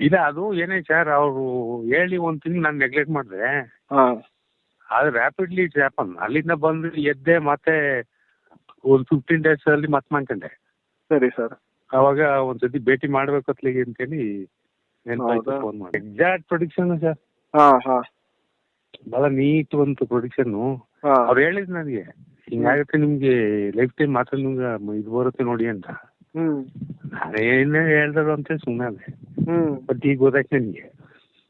ಇಲ್ಲ ಅದು ಏನೇ ಸರ್ ಅವರು ಹೇಳಿ ಒಂದು ತಿಂಗ್ಳು ನಾನು ನೆಗ್ಲೆಕ್ಟ್ ಮಾಡಿದೆ. ಹಾ. ಅದು ರ್ಯಾಪಿಡ್ಲಿ ಇಟ್ಸ್ ಹ್ಯಾಪನ್ ಅಲ್ಲಿಂದ ಬಂದು ಎದ್ದೆ ಮತ್ತೆ ಒಂದು ಫಿಫ್ಟೀನ್ ಡೇಸ್ ಅಲ್ಲಿ ಮತ್ತೆ ಮಾಡ್ಕೊಂಡೆ. ಸರಿ ಸರ್ ಅವಾಗ ಒಂದ್ಸತಿ ಭೇಟಿ ಮಾಡ್ಬೇಕು ಅತ್ಲಿಗೆ ಅಂತೇಳಿ ನೆನಪಾಯ್ತು ಹೌದಾ? ಫೋನ್ ಮಾಡಿ. ಎಕ್ಸಾಕ್ಟ್ ಪ್ರೊಡಿಕ್ಷನ್ ಸರ್ ಹಾ ಹಾ. ಬಹಳ ನೀಟ್ ಒಂದು ಪ್ರೊಡಿಕ್ಷನ್ ಹಾ. ಅವ್ರು ಹೇಳಿದ್ ನನಗೆ ಹಿಂಗಾಗುತ್ತೆ ನಿಮ್ಗೆ ಲೈಫ್ ಟೈಮ್ ಮಾತ್ರ ನಿಮ್ಗೆ ಇದು ಬರುತ್ತೆ ನೋಡಿ ಅಂತ. ಹ್ಮ್. ಏನೇ ಹೇಳ್ದರು ಅಂತ ಸುಮ್ಮನೆ ಬಟ್ ಈಗ ಗೊತ್ತಾಯ್ತು ನನಗೆ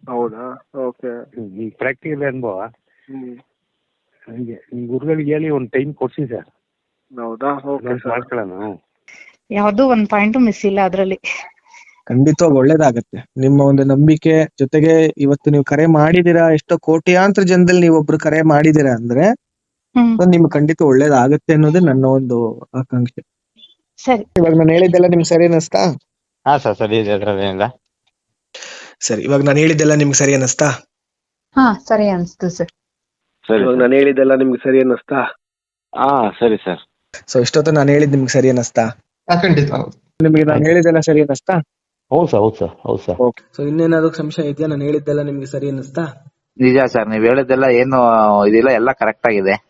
ಹೌದಾ? ಓಕೆ ಈಗ ಪ್ರಾಕ್ಟಿಕಲ್ ಅನುಭವ. ಹಂಗೆ ನಿಮ್ಮ ಗುರುಗಳಿಗೆ ಹೇಳಿ ಒಂದು ಟೈಮ್ ಕೊಡ್ಸಿ ಸರ್ ಹೌದಾ? ಓಕೆ ಸರ್ ಮಾಡ್ಕೊಳ್ಳೋಣ. ಯಾವ್ದು ಒಂದ್ ಪಾಯಿಂಟ್ ಮಿಸ್ ಇಲ್ಲ ಅದ್ರಲ್ಲಿ. ಖಂಡಿತವಾಗಿ ಒಳ್ಳೇದಾಗತ್ತೆ. ನಿಮ್ಮ ಒಂದು ನಂಬಿಕೆ ಜೊತೆಗೆ ಇವತ್ತು ನೀವು ಕರೆ ಮಾಡಿದೀರಾ ಎಷ್ಟೋ ಕೋಟ್ಯಾಂತರ ಜನದಲ್ಲಿ ನೀವು ಒಬ್ರು ಕರೆ ಮಾಡಿದೀರಾ ಅಂದ್ರೆ ಹ್ಮ್. ಅದು ನಿಮ್ಗೆ ಖಂಡಿತ ಒಳ್ಳೇದಾಗತ್ತೆ ಅನ್ನೋದೇ ನನ್ನ ಒಂದು ಆಕಾಂಕ್ಷೆ. ಸರಿ. ಇವಾಗ ನಾನು ಹೇಳಿದ್ದೆಲ್ಲ ನಿಮ್ಗೆ ಸರಿ ಅನಿಸ್ತಾ ಹಾ ಸರ್ ಸರಿ ಇದೆ ಅದ್ರಲ್ಲೇನಿಲ್ಲ. ಸರಿ ಇವಾಗ ನಾನು ಹೇಳಿದ್ದೆಲ್ಲ ನಿಮ್ಗೆ ಸರಿ ಅನ್ನಿಸ್ತಾ? ಹಾ ಸರಿ ಅನಿಸ್ತು ಸರ್. ಸರಿ ಇವಾಗ ನಾನು ಹೇಳಿದ್ದೆಲ್ಲ ನಿಮ್ಗೆ ಸರಿ ಅನ್ನಿಸ್ತಾ? ಹಾ ಸರಿ ಸರ್. ಸೊ ಇಷ್ಟೊತ್ತ ನಾನು ಹೇಳಿದ್ ನಿಮ್ಗೆ ಸರಿ ಅನ್ನಿಸ್ತಾ? ಖಂಡಿತ ಹೌದು. ನಿಮಗೆ ನಾನು ಹೇಳಿದ್ದೆಲ್ಲ ಸರಿ ಅನ್ನಿಸ್ತಾ? ಹೌದು ಸರ್ ಹೌದು ಸರ್ ಹೌದು ಸರ್. ಸೊ ಇನ್ನೇನಾದ್ರು ಸಂಶಯ ಇದೆಯಾ? ನಾನು ಹೇಳಿದ್ದೆಲ್ಲ ನಿಮ್ಗೆ ಸರಿ ಅನ್ನಿಸ್ತಾ? ನಿಜ ಸರ್ ನೀವ್ ಹೇಳಿದ್ದೆಲ್ಲ ಏನು ಇದಿಲ್ಲ ಎಲ್ಲ ಕರೆಕ್ಟ್ ಆಗಿದೆ.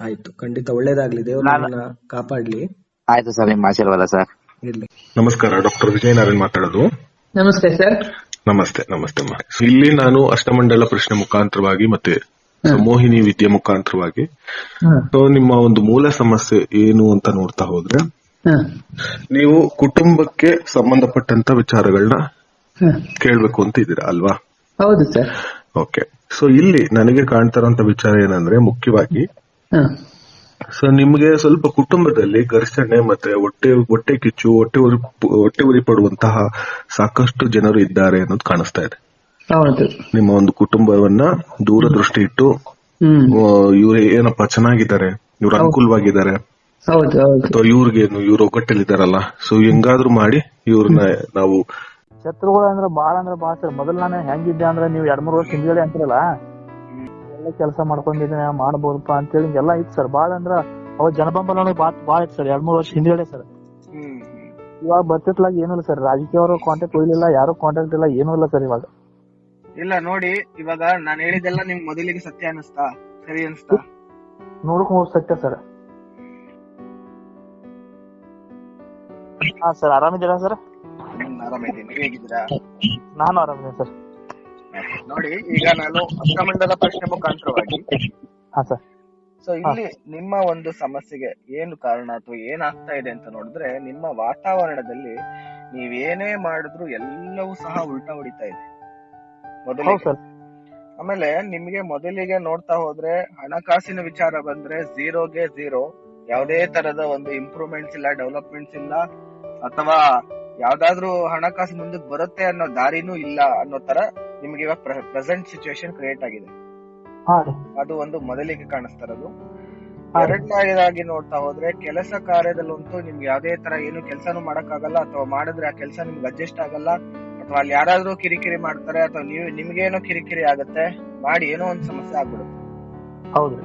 ಆಯ್ತು ಖಂಡಿತ ಒಳ್ಳೇದಾಗ್ಲಿ. ದೇವರನ್ನ ನಾನು- ನಿಮ್ಮನ್ನ ಕಾಪಾಡ್ಲಿ. ಆಯ್ತು ಸರ್ ನಿಮ್ ಆಶೀರ್ವಾದ ಸರ್. ಇರ್ಲಿ. ನಮಸ್ಕಾರ ಡಾಕ್ಟರ್ ವಿಜಯನಾರಾಯಣ್ ಮಾತಾಡೋದು. ನಮಸ್ತೆ ಸರ್. ನಮಸ್ತೆ ನಮಸ್ತೆ. ಇಲ್ಲಿ ನಾನು ಅಷ್ಟಮಂಡಲ ಪ್ರಶ್ನೆ ಮುಖಾಂತರವಾಗಿ ಮತ್ತೆ ಮೋಹಿನಿ ವಿದ್ಯೆ ಮುಖಾಂತರವಾಗಿ. ಸೊ ನಿಮ್ಮ ಒಂದು ಮೂಲ ಸಮಸ್ಯೆ ಏನು ಅಂತ ನೋಡ್ತಾ ಹೋದ್ರೆ ನೀವು ಕುಟುಂಬಕ್ಕೆ ಸಂಬಂಧಪಟ್ಟಂತ ವಿಚಾರಗಳನ್ನ ಕೇಳ್ಬೇಕು ಅಂತ ಇದ್ದೀರಾ ಅಲ್ವಾ? ಹೌದು ಸರ್. ಓಕೆ ಸೊ ಇಲ್ಲಿ ನನಗೆ ಕಾಣ್ತಾ ಇರುವಂತ ವಿಚಾರ ಏನಂದ್ರೆ ಮುಖ್ಯವಾಗಿ ಸೊ ನಿಮ್ಗೆ ಸ್ವಲ್ಪ ಕುಟುಂಬದಲ್ಲಿ ಘರ್ಷಣೆ ಮತ್ತೆ ಹೊಟ್ಟೆ ಹೊಟ್ಟೆ ಕಿಚ್ಚು ಹೊಟ್ಟೆ ಉರಿ ಹೊಟ್ಟೆ ಉರಿ ಪಡುವಂತಹ ಸಾಕಷ್ಟು ಜನರು ಇದ್ದಾರೆ ಅನ್ನೋದು ಕಾಣಿಸ್ತಾ ಇದೆ. ಹೌದು. ನಿಮ್ಮ ಒಂದು ಕುಟುಂಬವನ್ನ ದೂರದೃಷ್ಟಿ ಇಟ್ಟು ಇವ್ರು ಏನಪ್ಪಾ ಚೆನ್ನಾಗಿದ್ದಾರೆ ಇವ್ರು ಅನುಕೂಲವಾಗಿದ್ದಾರೆ. ಹೌದು ಹೌದು. ಅಥವಾ ಇವ್ರಿಗೇನು ಇವ್ರು ಒಗ್ಗಟ್ಟಲ್ಲಿದ್ದಾರಲ್ಲ ಸೊ ಹೆಂಗಾದ್ರು ಮಾಡಿ ಇವ್ರನ್ನ ನಾವು ಶತ್ರುಗಳು ಅಂದ್ರೆ ಬಾಳ ಅಂದ್ರೆ ಬಾಳ ಸರ್. ಮೊದಲು ನಾನು ಹೆಂಗಿದ್ದೆ ಅಂದ್ರೆ ನೀವು ಎರಡ್ ಮೂರು ವರ್ಷ ಹಿಂದ್ಗಡೆ ಅಂತಿರಲ್ಲ? ಎಲ್ಲ ಕೆಲಸ ಮಾಡ್ಕೊಂಡಿದ್ದೇನೆ ಮಾಡ್ಬೋದಪ್ಪ ಅಂತೇಳಿ ಎಲ್ಲ ಇತ್ತು ಸರ್. ಬಾಳ ಅಂದ್ರ ಅವ ಜನಬಂಬಲ ಬಾಳ ಇತ್ತು ಸರ್. ಎರಡ್ ಮೂರು ವರ್ಷ ಹಿಂದ್ಗಡೆ ಸರ್. ಇವಾಗ ಬರ್ತಿತ್ಲಾಗ ಏನೂ ಇಲ್ಲ ಸರ್. ರಾಜಕೀಯ ಅವರು ಕಾಂಟ್ಯಾಕ್ಟ್ ಹೋಗ್ಲಿಲ್ಲ ಯಾರು ಕಾಂಟ್ಯಾಕ್ಟ್ ಇಲ್ಲ ಏನೂ ಇಲ್ಲ ಸರ್ ಇವಾಗ. ಇಲ್ಲ ನೋಡಿ ಇವಾಗ ನಾನು ಹೇಳಿದ್ದೆಲ್ಲ ನಿಮ್ ಮೊದಲಿಗೆ ಸತ್ಯ ಅನಿಸ್ತಾ ಸರಿ ಅನಿಸ್ತಾ ನೋಡ್ಕೊಂಡು ಸತ್ಯ ಸರ್. ಹಾ ಸರ್ ಆರಾಮಿದ್ದೀರಾ ಸರ್? ಹ್ಮ್ ಆರಾಮಿದ್ದೀನಿ. ಹೇಗಿದ್ದೀರಾ? ನಾನು ಆರಾಮಿದ್ದೀನಿ ಸರ್. ನೋಡಿ ಈಗ ನಾನು ಅಷ್ಟಮಂಡಲ ಪ್ರಶ್ನೆ ಮುಖಾಂತರವಾಗಿ. ಹಾ ಸರ್. ಸೊ ಇಲ್ಲಿ ನಿಮ್ಮ ಒಂದು ಸಮಸ್ಯೆಗೆ ಏನು ಕಾರಣ ಅಥವಾ ಏನಾಗ್ತಾ ಇದೆ ಅಂತ ನೋಡಿದ್ರೆ ನಿಮ್ಮ ವಾತಾವರಣದಲ್ಲಿ ನೀವೇನೇ ಮಾಡಿದ್ರು ಎಲ್ಲವೂ ಸಹ ಉಲ್ಟಾ ಹೊಡಿತಾ ಇದೆ. ಆಮೇಲೆ ನಿಮ್ಗೆ ಮೊದಲಿಗೆ ನೋಡ್ತಾ ಹೋದ್ರೆ ಹಣಕಾಸಿನ ವಿಚಾರ ಬಂದ್ರೆ ಝೀರೋಗೆ ಝೀರೋ ಯಾವುದೇ ತರದ ಒಂದು ಇಂಪ್ರೂವ್ಮೆಂಟ್ಸ್ ಇಲ್ಲ ಡೆವಲಪ್ಮೆಂಟ್ಸ್ ಇಲ್ಲ ಅಥವಾ ಯಾವ್ದಾದ್ರು ಹಣಕಾಸು ಮುಂದಕ್ಕೆ ಬರುತ್ತೆ ಅನ್ನೋ ದಾರಿನೂ ಇಲ್ಲ ಅನ್ನೋ ತರ ನಿಮ್ಗೆ ಇವಾಗ ಪ್ರೆಸೆಂಟ್ ಸಿಚುವೇಶನ್ ಕ್ರಿಯೇಟ್ ಆಗಿದೆ. ಅದು ಒಂದು ಮೊದಲಿಗೆ ಕಾಣಿಸ್ತಾ ಇರೋದು. ಹಾ. ಎರಡನೇದಾಗಿ ನೋಡ್ತಾ ಹೋದ್ರೆ ಕೆಲಸ ಕಾರ್ಯದಲ್ಲಂತೂ ನಿಮ್ಗೆ ಯಾವ್ದೇ ತರ ಏನು ಕೆಲಸನೂ ಮಾಡಕ್ಕಾಗಲ್ಲ ಅಥವಾ ಮಾಡಿದ್ರೆ ಆ ಕೆಲಸ ನಿಮ್ಗೆ ಅಡ್ಜಸ್ಟ್ ಆಗಲ್ಲ ಅಥವಾ ಅಲ್ಲಿ ಯಾರಾದ್ರೂ ಕಿರಿಕಿರಿ ಮಾಡ್ತಾರೆ ಅಥವಾ ನೀವು ನಿಮ್ಗೇನೋ ಕಿರಿಕಿರಿ ಆಗುತ್ತೆ ಮಾಡಿ ಏನೋ ಒಂದು ಸಮಸ್ಯೆ ಆಗ್ಬಿಡುತ್ತೆ. ಹೌದು.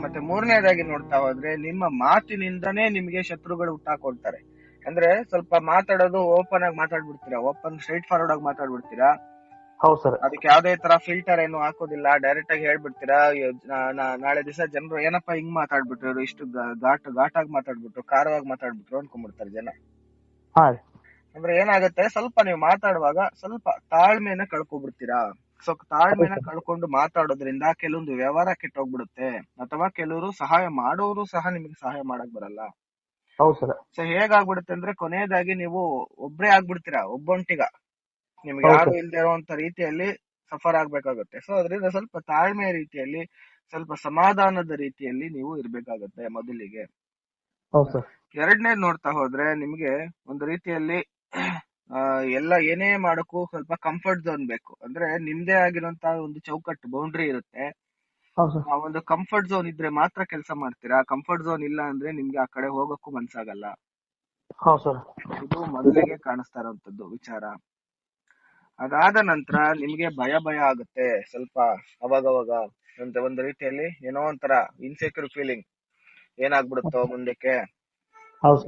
ಮತ್ತೆ ಮೂರನೇದಾಗಿ ನೋಡ್ತಾ ಹೋದ್ರೆ ನಿಮ್ಮ ಮಾತಿನಿಂದನೇ ನಿಮ್ಗೆ ಶತ್ರುಗಳು ಹುಟ್ಟಾಕೊಳ್ತಾರೆ ಅಂದ್ರೆ ಸ್ವಲ್ಪ ಮಾತಾಡೋದು ಓಪನ್ ಆಗಿ ಮಾತಾಡ್ಬಿಡ್ತೀರಾ? ಓಪನ್ ಸ್ಟ್ರೈಟ್ ಫಾರ್ವರ್ಡ್ ಆಗಿ ಮಾತಾಡ್ಬಿಡ್ತೀರಾ? ಹೌದು ಸರ್. ಅದಕ್ಕೆ ಯಾವ್ದೇ ತರ ಫಿಲ್ಟರ್ ಏನು ಹಾಕೋದಿಲ್ಲ. ಡೈರೆಕ್ಟ್ ಆಗಿ ಹೇಳ್ಬಿಡ್ತೀರಾ? ನಾಳೆ ದಿವಸ ಜನರು ಏನಪ್ಪಾ ಹಿಂಗ್ ಮಾತಾಡ್ಬಿಟ್ರು? ಇವ್ರು ಇಷ್ಟು ಘಾಟ್ ಘಾಟ್ ಘಾಟಾಗಿ ಮಾತಾಡ್ಬಿಟ್ರು ಖಾರವಾಗಿ ಮಾತಾಡ್ಬಿಟ್ರು ಅನ್ಕೊಂಡ್ಬಿಡ್ತಾರೆ ಜನ. ಅಂದ್ರೆ ಏನಾಗುತ್ತೆ? ಸ್ವಲ್ಪ ನೀವು ಮಾತಾಡುವಾಗ ಸ್ವಲ್ಪ ತಾಳ್ಮೆನ ಕಳ್ಕೊಬಿಡ್ತೀರಾ ಸೊ ತಾಳ್ಮೆನ ಕಳ್ಕೊಂಡು ಮಾತಾಡೋದ್ರಿಂದ ಕೆಲವೊಂದು ವ್ಯವಹಾರ ಕೆಟ್ಟೋಗ್ಬಿಡುತ್ತೆ. ಅಥವಾ ಕೆಲವರು ಸಹಾಯ ಮಾಡೋರು ಸಹ ನಿಮಗೆ ಸಹಾಯ ಮಾಡಕ್ ಬರಲ್ಲ. ಹೌದು ಸರ್. ಸೊ ಹೇಗಾಗ್ಬಿಡುತ್ತೆ ಅಂದ್ರೆ ಕೊನೆಯದಾಗಿ ನೀವು ಒಬ್ರೇ ಆಗ್ಬಿಡ್ತೀರಾ? ಒಬ್ಬೊಂಟಿಗ. ನಿಮ್ಗೆ ಯಾರು ಇಲ್ದೆ ಇರುವಂತ ರೀತಿಯಲ್ಲಿ ಸಫರ್ ಆಗ್ಬೇಕಾಗುತ್ತೆ. ಸೊ ಅದರಿಂದ ಸ್ವಲ್ಪ ತಾಳ್ಮೆಯ ರೀತಿಯಲ್ಲಿ ಸ್ವಲ್ಪ ಸಮಾಧಾನದ ರೀತಿಯಲ್ಲಿ ನೀವು ಇರ್ಬೇಕಾಗತ್ತೆ ಮೊದಲಿಗೆ. ಎರಡನೇದ್ ನೋಡ್ತಾ ಹೋದ್ರೆ ನಿಮ್ಗೆ ಒಂದು ರೀತಿಯಲ್ಲಿ ಎಲ್ಲ ಏನೇ ಮಾಡಕ್ಕೂ ಸ್ವಲ್ಪ ಕಂಫರ್ಟ್ ಝೋನ್ ಬೇಕು. ಅಂದ್ರೆ ನಿಮ್ದೇ ಆಗಿರುವಂತ ಒಂದು ಚೌಕಟ್ಟು ಬೌಂಡ್ರಿ ಇರುತ್ತೆ. ಆ ಒಂದು ಕಂಫರ್ಟ್ ಝೋನ್ ಇದ್ರೆ ಮಾತ್ರ ಕೆಲಸ ಮಾಡ್ತೀರಾ? ಕಂಫರ್ಟ್ ಝೋನ್ ಇಲ್ಲ ಅಂದ್ರೆ ನಿಮ್ಗೆ ಆ ಕಡೆ ಹೋಗಕ್ಕೂ ಮನ್ಸಾಗಲ್ಲ. ಇದು ಮೊದಲಿಗೆ ಕಾಣಿಸ್ತಾ ಇರುವಂತದ್ದು ವಿಚಾರ. ಅದಾದ ನಂತರ ನಿಮ್ಗೆ ಭಯ ಭಯ ಆಗುತ್ತೆ. ಸ್ವಲ್ಪ ಅವಾಗವಾಗ ಅಂತ ಒಂದು ರೀತಿಯಲ್ಲಿ ಏನೋ ಒಂಥರ ಇನ್ಸೆಕ್ಯೂರ್ ಫೀಲಿಂಗ್ ಏನಾಗ್ಬಿಡುತ್ತೋ ಮುಂದಕ್ಕೆ.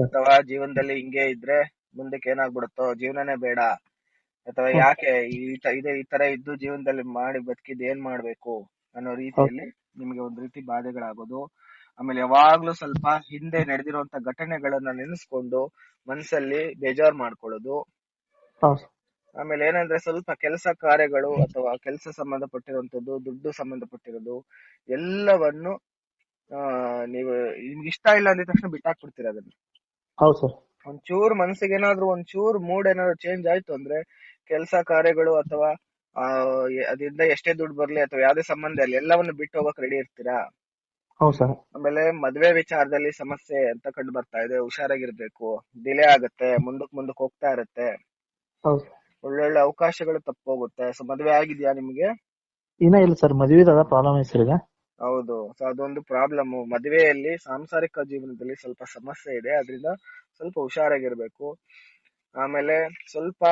ಅಥವಾ ಜೀವನದಲ್ಲಿ ಹಿಂಗೆ ಇದ್ರೆ ಮುಂದಕ್ಕೆ ಏನಾಗ್ಬಿಡುತ್ತೋ. ಜೀವನನೇ ಬೇಡ. ಅಥವಾ ಯಾಕೆ ಈ ಇದೇ ಈ ತರ ಇದ್ದು ಜೀವನದಲ್ಲಿ ಮಾಡಿ ಬದುಕಿದ್ ಏನ್ ಮಾಡ್ಬೇಕು ಅನ್ನೋ ರೀತಿಯಲ್ಲಿ ನಿಮ್ಗೆ ಒಂದ್ ರೀತಿ ಬಾಧೆಗಳಾಗೋದು. ಆಮೇಲೆ ಯಾವಾಗ್ಲೂ ಸ್ವಲ್ಪ ಹಿಂದೆ ನಡೆದಿರುವಂತ ಘಟನೆಗಳನ್ನ ನೆನೆಸ್ಕೊಂಡು ಮನ್ಸಲ್ಲಿ ಬೇಜಾರ್ ಮಾಡ್ಕೊಳ್ಳೋದು. ಆಮೇಲೆ ಏನಂದ್ರೆ ಸ್ವಲ್ಪ ಕೆಲಸ ಕಾರ್ಯಗಳು ಅಥವಾ ಕೆಲಸ ಸಂಬಂಧಪಟ್ಟಿರುವಂತದ್ದು ದುಡ್ಡು ಸಂಬಂಧಪಟ್ಟಿರೋದು ಎಲ್ಲವನ್ನು ಆ ನೀವು ನಿಮ್ಗೆ ಇಷ್ಟ ಇಲ್ಲ ಅಂದಿದ ತಕ್ಷಣ ಬಿಟ್ಟಾಕ್ಬಿಡ್ತೀರ ಅದನ್ನ. ಹೌದು ಸರ್. ಒಂಚೂರು ಮನಸ್ಸಿಗೆ ಏನಾದ್ರು ಒಂಚೂರು ಮೂಡ್ ಏನಾದ್ರು ಚೇಂಜ್ ಆಯ್ತು ಅಂದ್ರೆ ಕೆಲಸ ಕಾರ್ಯಗಳು ಅಥವಾ ಅದರಿಂದ ಎಷ್ಟೇ ದುಡ್ಡು ಬರ್ಲಿ ಅಥವಾ ಯಾವ್ದೇ ಸಂಬಂಧ ಇರಲಿ ಎಲ್ಲವನ್ನು ಬಿಟ್ಟು ಹೋಗಕ್ ರೆಡಿ ಇರ್ತೀರಾ? ಹೌದು ಸರ್. ಆಮೇಲೆ ಮದ್ವೆ ವಿಚಾರದಲ್ಲಿ ಸಮಸ್ಯೆ ಅಂತ ಕಂಡು ಬರ್ತಾ ಇದೆ ಹುಷಾರಾಗಿರ್ಬೇಕು ಡಿಲೇ ಆಗುತ್ತೆ ಮುಂದಕ್ ಮುಂದಕ್ ಹೋಗ್ತಾ ಇರುತ್ತೆ. ಒಳ್ಳೊಳ್ಳೆ ಅವಕಾಶಗಳು ತಪ್ಪೋಗುತ್ತೆ. ಸೊ ಮದುವೆ ಆಗಿದ್ಯಾ ನಿಮ್ಗೆ? ಇನ್ನ ಇಲ್ಲ ಸರ್ ಮದುವೆ ಪ್ರಾಬ್ಲಮ್ ಐತೆ ಸರ್ ಈಗ. ಹೌದು. ಸೊ ಅದೊಂದು ಪ್ರಾಬ್ಲಮ್ ಮದುವೆಯಲ್ಲಿ ಸಾಂಸಾರಿಕ ಜೀವನದಲ್ಲಿ ಸ್ವಲ್ಪ ಸಮಸ್ಯೆ ಇದೆ. ಅದರಿಂದ ಸ್ವಲ್ಪ ಹುಷಾರಾಗಿರ್ಬೇಕು. ಆಮೇಲೆ ಸ್ವಲ್ಪ